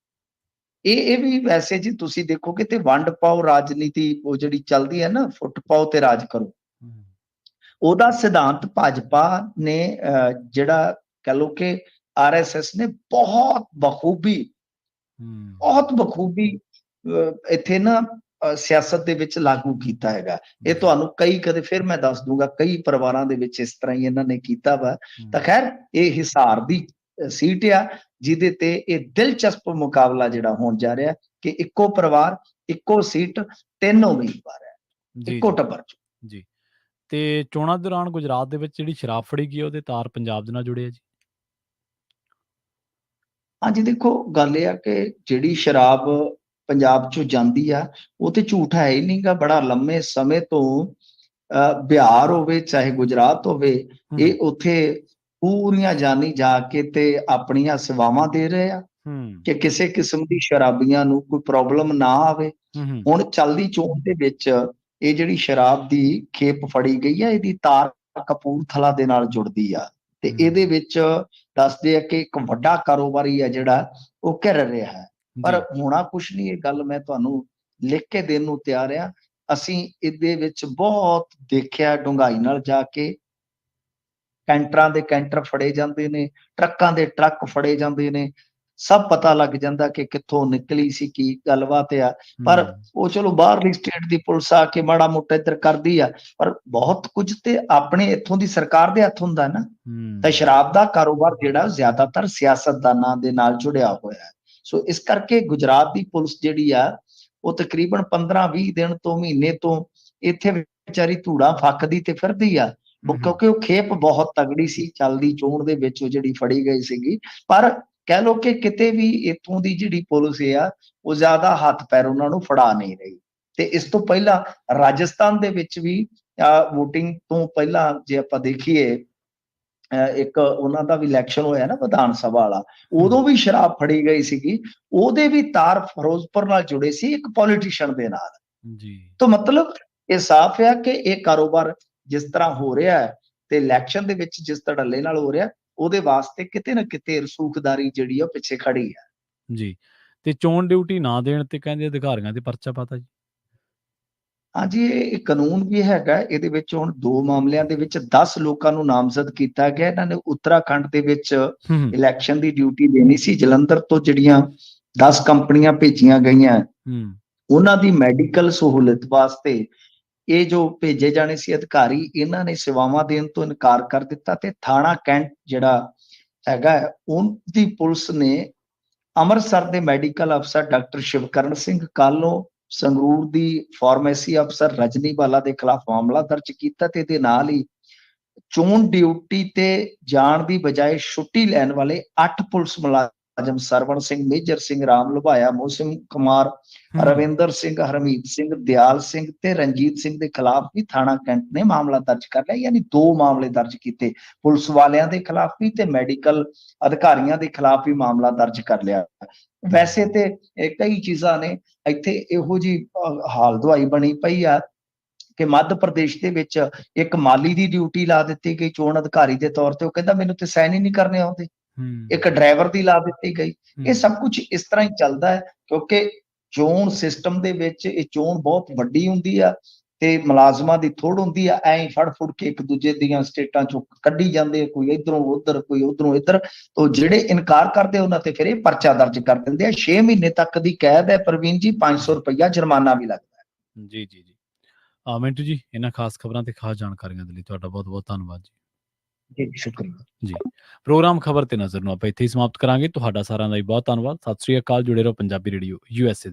ਇਹ ਇਹ ਵੀ ਵੈਸੇ ਜੀ ਤੁਸੀਂ ਦੇਖੋਗੇ ਤੇ ਵੰਡ ਪਾਓ ਰਾਜਨੀਤੀ ਉਹ ਜਿਹੜੀ ਚੱਲਦੀ ਹੈ ਨਾ ਫੁੱਟ ਪਾਓ ਤੇ ਰਾਜ ਕਰੋ। ਉਹਦਾ ਸਿਧਾਂਤ ਭਾਜਪਾ ਨੇ ਜਿਹੜਾ ਕਹ ਲੋ ਕਿ ਆਰਐਸਐਸ ਨੇ ਬਹੁਤ ਬਖੂਬੀ ਬਹੁਤ ਬਖੂਬੀ ਇੱਥੇ ਨਾ ਸਿਆਸਤ ਦੇ ਵਿੱਚ ਲਾਗੂ ਕੀਤਾ ਹੈਗਾ। ਇਹ ਤੁਹਾਨੂੰ ਕਈ ਕਦੇ ਫਿਰ ਮੈਂ ਦੱਸ ਦੂੰਗਾ ਕਈ ਪਰਿਵਾਰਾਂ ਦੇ ਵਿੱਚ ਇਸ ਤਰ੍ਹਾਂ ਹੀ ਇਹਨਾਂ ਨੇ ਕੀਤਾ ਵਾ। ਤਾਂ ਖੈਰ ਇਹ ਹਿਸਾਰ ਦੀ ਸੀਟ ਆ ਜਿਹਦੇ ਤੇ ਇਹ ਦਿਲਚਸਪ ਮੁਕਾਬਲਾ ਜਿਹੜਾ ਹੋਣ ਜਾ ਰਿਹਾ ਕਿ ਇੱਕੋ ਪਰਿਵਾਰ ਇੱਕੋ ਸੀਟ ਤਿੰਨ ਉਮੀਦਵਾਰ ਹੈ। ਇੱਕੋ ਟੱਬਰ ਚ। ਜੀ। ਤੇ ਚੋਣਾਂ ਦੌਰਾਨ ਗੁਜਰਾਤ ਦੇ ਵਿੱਚ ਜਿਹੜੀ ਸ਼ਰਾਬ ਫੜੀ ਗਈ ਉਹਦੇ ਤਾਰ ਪੰਜਾਬ ਦੇ ਨਾਲ ਜੁੜੇ ਆ ਜੀ? ਹਾਂਜੀ ਦੇਖੋ ਗੱਲ ਇਹ ਆ ਕਿ ਜਿਹੜੀ ਸ਼ਰਾਬ ਪੰਜਾਬ ਚੋਂ ਜਾਂਦੀ ਆ ਉਹ ਤੇ ਝੂਠ ਹੈ ਹੀ ਨਹੀਂਗਾ। ਬੜਾ ਲੰਮੇ ਸਮੇਂ ਤੋਂ ਬਿਹਾਰ ਹੋਵੇ ਚਾਹੇ ਗੁਜਰਾਤ ਹੋਵੇ ਇਹ ਉੱਥੇ ਪੂਰੀਆਂ ਜਾਨੀ ਜਾ ਕੇ ਤੇ ਆਪਣੀਆਂ ਸੇਵਾਵਾਂ ਦੇ ਰਹੇ ਆ ਕਿ ਕਿਸੇ ਕਿਸਮ ਦੀ ਸ਼ਰਾਬੀਆਂ ਨੂੰ ਕੋਈ ਪ੍ਰੋਬਲਮ ਨਾ ਆਵੇ। ਹੁਣ ਚੱਲਦੀ ਚੋਣ ਦੇ ਵਿੱਚ ਇਹ ਜਿਹੜੀ ਸ਼ਰਾਬ ਦੀ ਖੇਪ ਫੜੀ ਗਈ ਆ ਇਹਦੀ ਤਾਰ ਕਪੂਰਥਲਾ ਦੇ ਨਾਲ ਜੁੜਦੀ ਆ। ਤੇ। ਇਹਦੇ ਵਿੱਚ ਦੱਸਦੇ ਆ ਕਿ ਇੱਕ ਵੱਡਾ ਕਾਰੋਬਾਰੀ ਆ ਜਿਹੜਾ ਉਹ ਘਿਰ ਰਿਹਾ ਹੈ। ਪਰ ਹੋਣਾ ਕੁਛ ਨਹੀਂ ਇਹ ਗੱਲ ਮੈਂ ਤੁਹਾਨੂੰ ਲਿਖ ਕੇ ਦੇਣ ਨੂੰ ਤਿਆਰ ਆ। ਅਸੀਂ ਇਹਦੇ ਵਿੱਚ ਬਹੁਤ ਦੇਖਿਆ ਡੂੰਘਾਈ ਨਾਲ ਜਾ ਕੇ ਕੈਂਟਰਾਂ ਦੇ ਕੈਂਟਰ ਫੜੇ ਜਾਂਦੇ ਨੇ ਟਰੱਕਾਂ ਦੇ ਟਰੱਕ ਫੜੇ ਜਾਂਦੇ ਨੇ ਸਭ ਪਤਾ ਲੱਗ ਜਾਂਦਾ ਕਿ ਕਿੱਥੋਂ ਨਿਕਲੀ ਸੀ ਕੀ ਗੱਲਬਾਤ ਆ। ਪਰ ਉਹ ਚਲੋ ਬਾਹਰਲੀ ਸਟੇਟ ਦੀ ਪੁਲਿਸ ਆ ਕੇ ਮਾੜਾ ਮੋਟਾ ਇੱਧਰ ਕਰਦੀ ਆ ਪਰ ਬਹੁਤ ਕੁਝ ਤੇ ਆਪਣੇ ਇੱਥੋਂ ਦੀ ਸਰਕਾਰ ਦੇ ਹੱਥ ਹੁੰਦਾ ਨਾ ਤਾਂ ਸ਼ਰਾਬ ਦਾ ਕਾਰੋਬਾਰ ਜਿਹੜਾ ਜ਼ਿਆਦਾਤਰ ਸਿਆਸਤਦਾਨਾਂ ਦੇ ਨਾਲ ਜੁੜਿਆ ਹੋਇਆ ਹੈ। ਸੋ ਇਸ ਕਰਕੇ ਗੁਜਰਾਤ ਦੀ ਪੁਲਿਸ ਜਿਹੜੀ ਆ ਉਹ ਤਕਰੀਬਨ 15-20 ਦਿਨ ਤੋਂ ਮਹੀਨੇ ਤੋਂ ਇੱਥੇ ਵਿਚਾਰੀ ਧੂੜਾ ਫੱਕਦੀ ਤੇ ਫਿਰਦੀ ਆ। ਉਹ ਕਿਉਂਕਿ ਉਹ ਖੇਪ ਬਹੁਤ ਤਗੜੀ ਸੀ ਚੱਲਦੀ ਚੋਣ ਦੇ ਵਿੱਚ ਉਹ ਜਿਹੜੀ ਫੜੀ ਗਈ ਸੀਗੀ। ਪਰ ਕਹਿ ਲੋ ਕਿ ਕਿਤੇ ਵੀ ਇੱਥੋਂ ਦੀ ਜਿਹੜੀ ਪੁਲਿਸ ਆ ਉਹ ਜ਼ਿਆਦਾ ਹੱਥ ਪੈਰ ਉਹਨਾਂ ਨੂੰ ਫੜਾ ਨਹੀਂ ਰਹੀ। ਤੇ ਇਸ ਤੋਂ ਪਹਿਲਾਂ ਰਾਜਸਥਾਨ ਦੇ ਵਿੱਚ ਵੀ VOTING ਤੋਂ ਪਹਿਲਾਂ ਜੇ ਆਪਾਂ ਦੇਖੀਏ ਇੱਕ ਉਹਨਾਂ ਦਾ ਵੀ ਇਲੈਕਸ਼ਨ ਹੋਇਆ ਨਾ ਵਿਧਾਨ ਸਭਾ ਵਾਲਾ ਉਦੋਂ ਵੀ ਸ਼ਰਾਬ ਫੜੀ ਗਈ ਸੀਗੀ। ਉਹਦੇ ਵੀ ਤਾਰ ਫਿਰੋਜ਼ਪੁਰ ਨਾਲ ਜੁੜੇ ਸੀ ਇੱਕ ਪੋਲੀਟੀਸ਼ੀਅਨ ਦੇ ਨਾਲ। ਜੀ। ਤਾਂ ਮਤਲਬ ਇਹ ਸਾਫ਼ ਹੈ ਕਿ ਇਹ ਕਾਰੋਬਾਰ ਜਿਸ ਤਰ੍ਹਾਂ ਹੋ ਰਿਹਾ ਹੈ ਤੇ ਇਲੈਕਸ਼ਨ ਦੇ ਵਿੱਚ ਜਿਸ ਧੜੱਲੇ ਨਾਲ ਹੋ ਰਿਹਾ ਉਹਦੇ ਵਾਸਤੇ ਕਿਤੇ ਨਾ ਕਿਤੇ ਰਸੂਖਦਾਰੀ ਜਿਹੜੀ ਆ ਪਿੱਛੇ ਖੜੀ ਹੈ ਜੀ ਤੇ ਚੋਣ ਡਿਊਟੀ ਨਾ ਦੇਣ ਤੇ ਕਹਿੰਦੇ ਅਧਿਕਾਰੀਆਂ ਤੇ ਪਰਚਾ ਪਾਤਾ ਜੀ? ਹਾਂਜੀ ਇਹ ਇਹ ਕਾਨੂੰਨ ਵੀ ਹੈਗਾ। ਇਹਦੇ ਵਿੱਚ ਹੁਣ ਦੋ ਮਾਮਲਿਆਂ ਦੇ ਵਿੱਚ 10 ਲੋਕਾਂ ਨੂੰ ਨਾਮਜ਼ਦ ਕੀਤਾ ਗਿਆ ਇਹਨਾਂ ਨੇ ਉੱਤਰਾਖੰਡ ਦੇ ਵਿੱਚ ਇਲੈਕਸ਼ਨ ਦੀ ਡਿਊਟੀ ਦੇਣੀ ਸੀ ਜਲੰਧਰ ਤੋਂ ਜਿਹੜੀਆਂ 10 ਕੰਪਨੀਆਂ ਭੇਜੀਆਂ ਗਈਆਂ। ਹੂੰ। ਉਹਨਾਂ ਦੀ ਮੈਡੀਕਲ ਸਹੂਲਤ ਵਾਸਤੇ ਇਹ ਜੋ ਭੇਜੇ ਜਾਣੇ ਸੀ ਅਧਿਕਾਰੀ, ਇਹਨਾਂ ਨੇ ਸੇਵਾਵਾਂ ਦੇਣ ਤੋਂ ਇਨਕਾਰ ਕਰ ਦਿੱਤਾ ਤੇ ਥਾਣਾ ਕੈਂਟ ਜਿਹੜਾ ਹੈਗਾ ਉਹਦੀ ਪੁਲਿਸ ਨੇ ਅੰਮ੍ਰਿਤਸਰ ਦੇ ਮੈਡੀਕਲ ਅਫਸਰ ਡਾਕਟਰ ਸ਼ਿਵਕਰਨ ਸਿੰਘ ਕਾਲੋਂ ਸੰਗਰੂਰ ਦੀ ਫਾਰਮੇਸੀ ਅਫਸਰ ਰਜਨੀ ਬਾਲਾ ਦੇ ਖਿਲਾਫ ਮਾਮਲਾ ਦਰਜ ਕੀਤਾ ਤੇ ਇਹਦੇ ਨਾਲ ਹੀ ਚੋਣ ਡਿਊਟੀ ਤੇ ਜਾਣ ਦੀ ਬਜਾਏ ਛੁੱਟੀ ਲੈਣ ਵਾਲੇ 8 ਪੁਲਿਸ ਮੁਲਾਜ਼ਮ ਸਰਵਣ ਸਿੰਘ ਮੇਜਰ ਸਿੰਘ ਰਾਮ ਲੁਭਾਇਆ ਮੋਸਮ ਕੁਮਾਰ ਰਵਿੰਦਰ ਸਿੰਘ ਹਰਮੀਤ ਸਿੰਘ ਦਿਆਲ ਸਿੰਘ ਤੇ ਰਣਜੀਤ ਸਿੰਘ ਦੇ ਖਿਲਾਫ ਵੀ ਥਾਣਾ ਕੈਂਟ ਨੇ ਮਾਮਲਾ ਦਰਜ ਕਰ ਲਿਆ ਯਾਨੀ ਦੋ ਮਾਮਲੇ ਦਰਜ ਕੀਤੇ। ਪੁਲਿਸ ਵਾਲਿਆਂ ਦੇ ਖਿਲਾਫ ਵੀ ਤੇ ਮੈਡੀਕਲ ਅਧਿਕਾਰੀਆਂ ਦੇ ਖਿਲਾਫ ਵੀ ਮਾਮਲਾ ਦਰਜ ਕਰ ਲਿਆ। ਵੈਸੇ ਤੇ ਕਈ ਚੀਜ਼ਾਂ ਨੇ ਇੱਥੇ ਇਹੋ ਜੀ ਹਾਲ ਦਵਾਈ ਬਣੀ ਪਈ ਆ ਕਿ ਮੱਧ ਪ੍ਰਦੇਸ਼ ਦੇ ਵਿੱਚ ਇੱਕ ਮਾਲੀ ਦੀ ਡਿਊਟੀ ਲਾ ਦਿੱਤੀ ਗਈ ਚੋਣ ਅਧਿਕਾਰੀ ਦੇ ਤੌਰ ਤੇ ਉਹ ਕਹਿੰਦਾ ਮੈਨੂੰ ਤੇ ਸਾਈਨ ਹੀ ਨਹੀਂ ਕਰਨੇ ਆਉਂਦੇ। ਇੱਕ ਡਰਾਈਵਰ ਦੀ ਲਾ ਦਿੱਤੀ ਗਈ। ਇਹ ਸਭ ਕੁਝ ਇਸ ਤਰ੍ਹਾਂ ਹੀ ਚੱਲਦਾ ਹੈ ਕਿਉਂਕਿ ਚੋਣ ਸਿਸਟਮ ਦੇ ਵਿੱਚ ਇਹ ਚੋਣ ਬਹੁਤ ਵੱਡੀ ਹੁੰਦੀ ਆ ਤੇ ਮੁਲਾਜ਼ਮਾਂ ਦੀ ਥੋੜ ਹੁੰਦੀ ਆ ਐਂ ਫੜ ਫੁੜ ਕੇ ਇੱਕ ਦੂਜੇ ਦੀਆਂ ਸਟੇਟਾਂ ਚੋਂ ਕੱਢੀ ਜਾਂਦੇ ਕੋਈ ਇਧਰੋਂ ਉਧਰ ਕੋਈ ਉਧਰੋਂ ਇੱਧਰ। ਤੋਂ ਜਿਹੜੇ ਇਨਕਾਰ ਕਰਦੇ ਉਹਨਾਂ ਤੇ ਫਿਰ ਇਹ ਪਰਚਾ ਦਰਜ ਕਰ ਦਿੰਦੇ ਆ। 6 ਮਹੀਨੇ ਤੱਕ ਦੀ ਕੈਦ ਹੈ ਪ੍ਰਵੀਨ ਜੀ 500 ਰੁਪਇਆ ਜੁਰਮਾਨਾ ਵੀ ਲੱਗਦਾ ਹੈ। ਜੀ ਜੀ ਜੀ। ਆ ਮਿੰਟੂ ਜੀ ਇਹਨਾਂ ਖਾਸ ਖਬਰਾਂ ਤੇ ਖਾਸ ਜਾਣਕਾਰੀਆਂ ਦੇ ਲਈ ਤੁਹਾਡਾ ਬਹੁਤ ਬਹੁਤ ਧੰਨਵਾਦ ਜੀ। ਜੀ, ਸ਼ੁਕਰੀਆ। ਪ੍ਰੋਗਰਾਮ ਖਬਰ ਤੇ ਨਜ਼ਰ ਨੂੰ ਆਪਾਂ ਇੱਥੇ ਹੀ ਸਮਾਪਤ ਕਰਾਂਗੇ। ਤੁਹਾਡਾ ਸਾਰਿਆਂ ਦਾ ਬਹੁਤ ਧੰਨਵਾਦ। ਸਤਿ ਸ੍ਰੀ ਅਕਾਲ। ਜੁੜੇ ਰਹੋ ਪੰਜਾਬੀ ਰੇਡੀਓ ਯੂਐਸਏ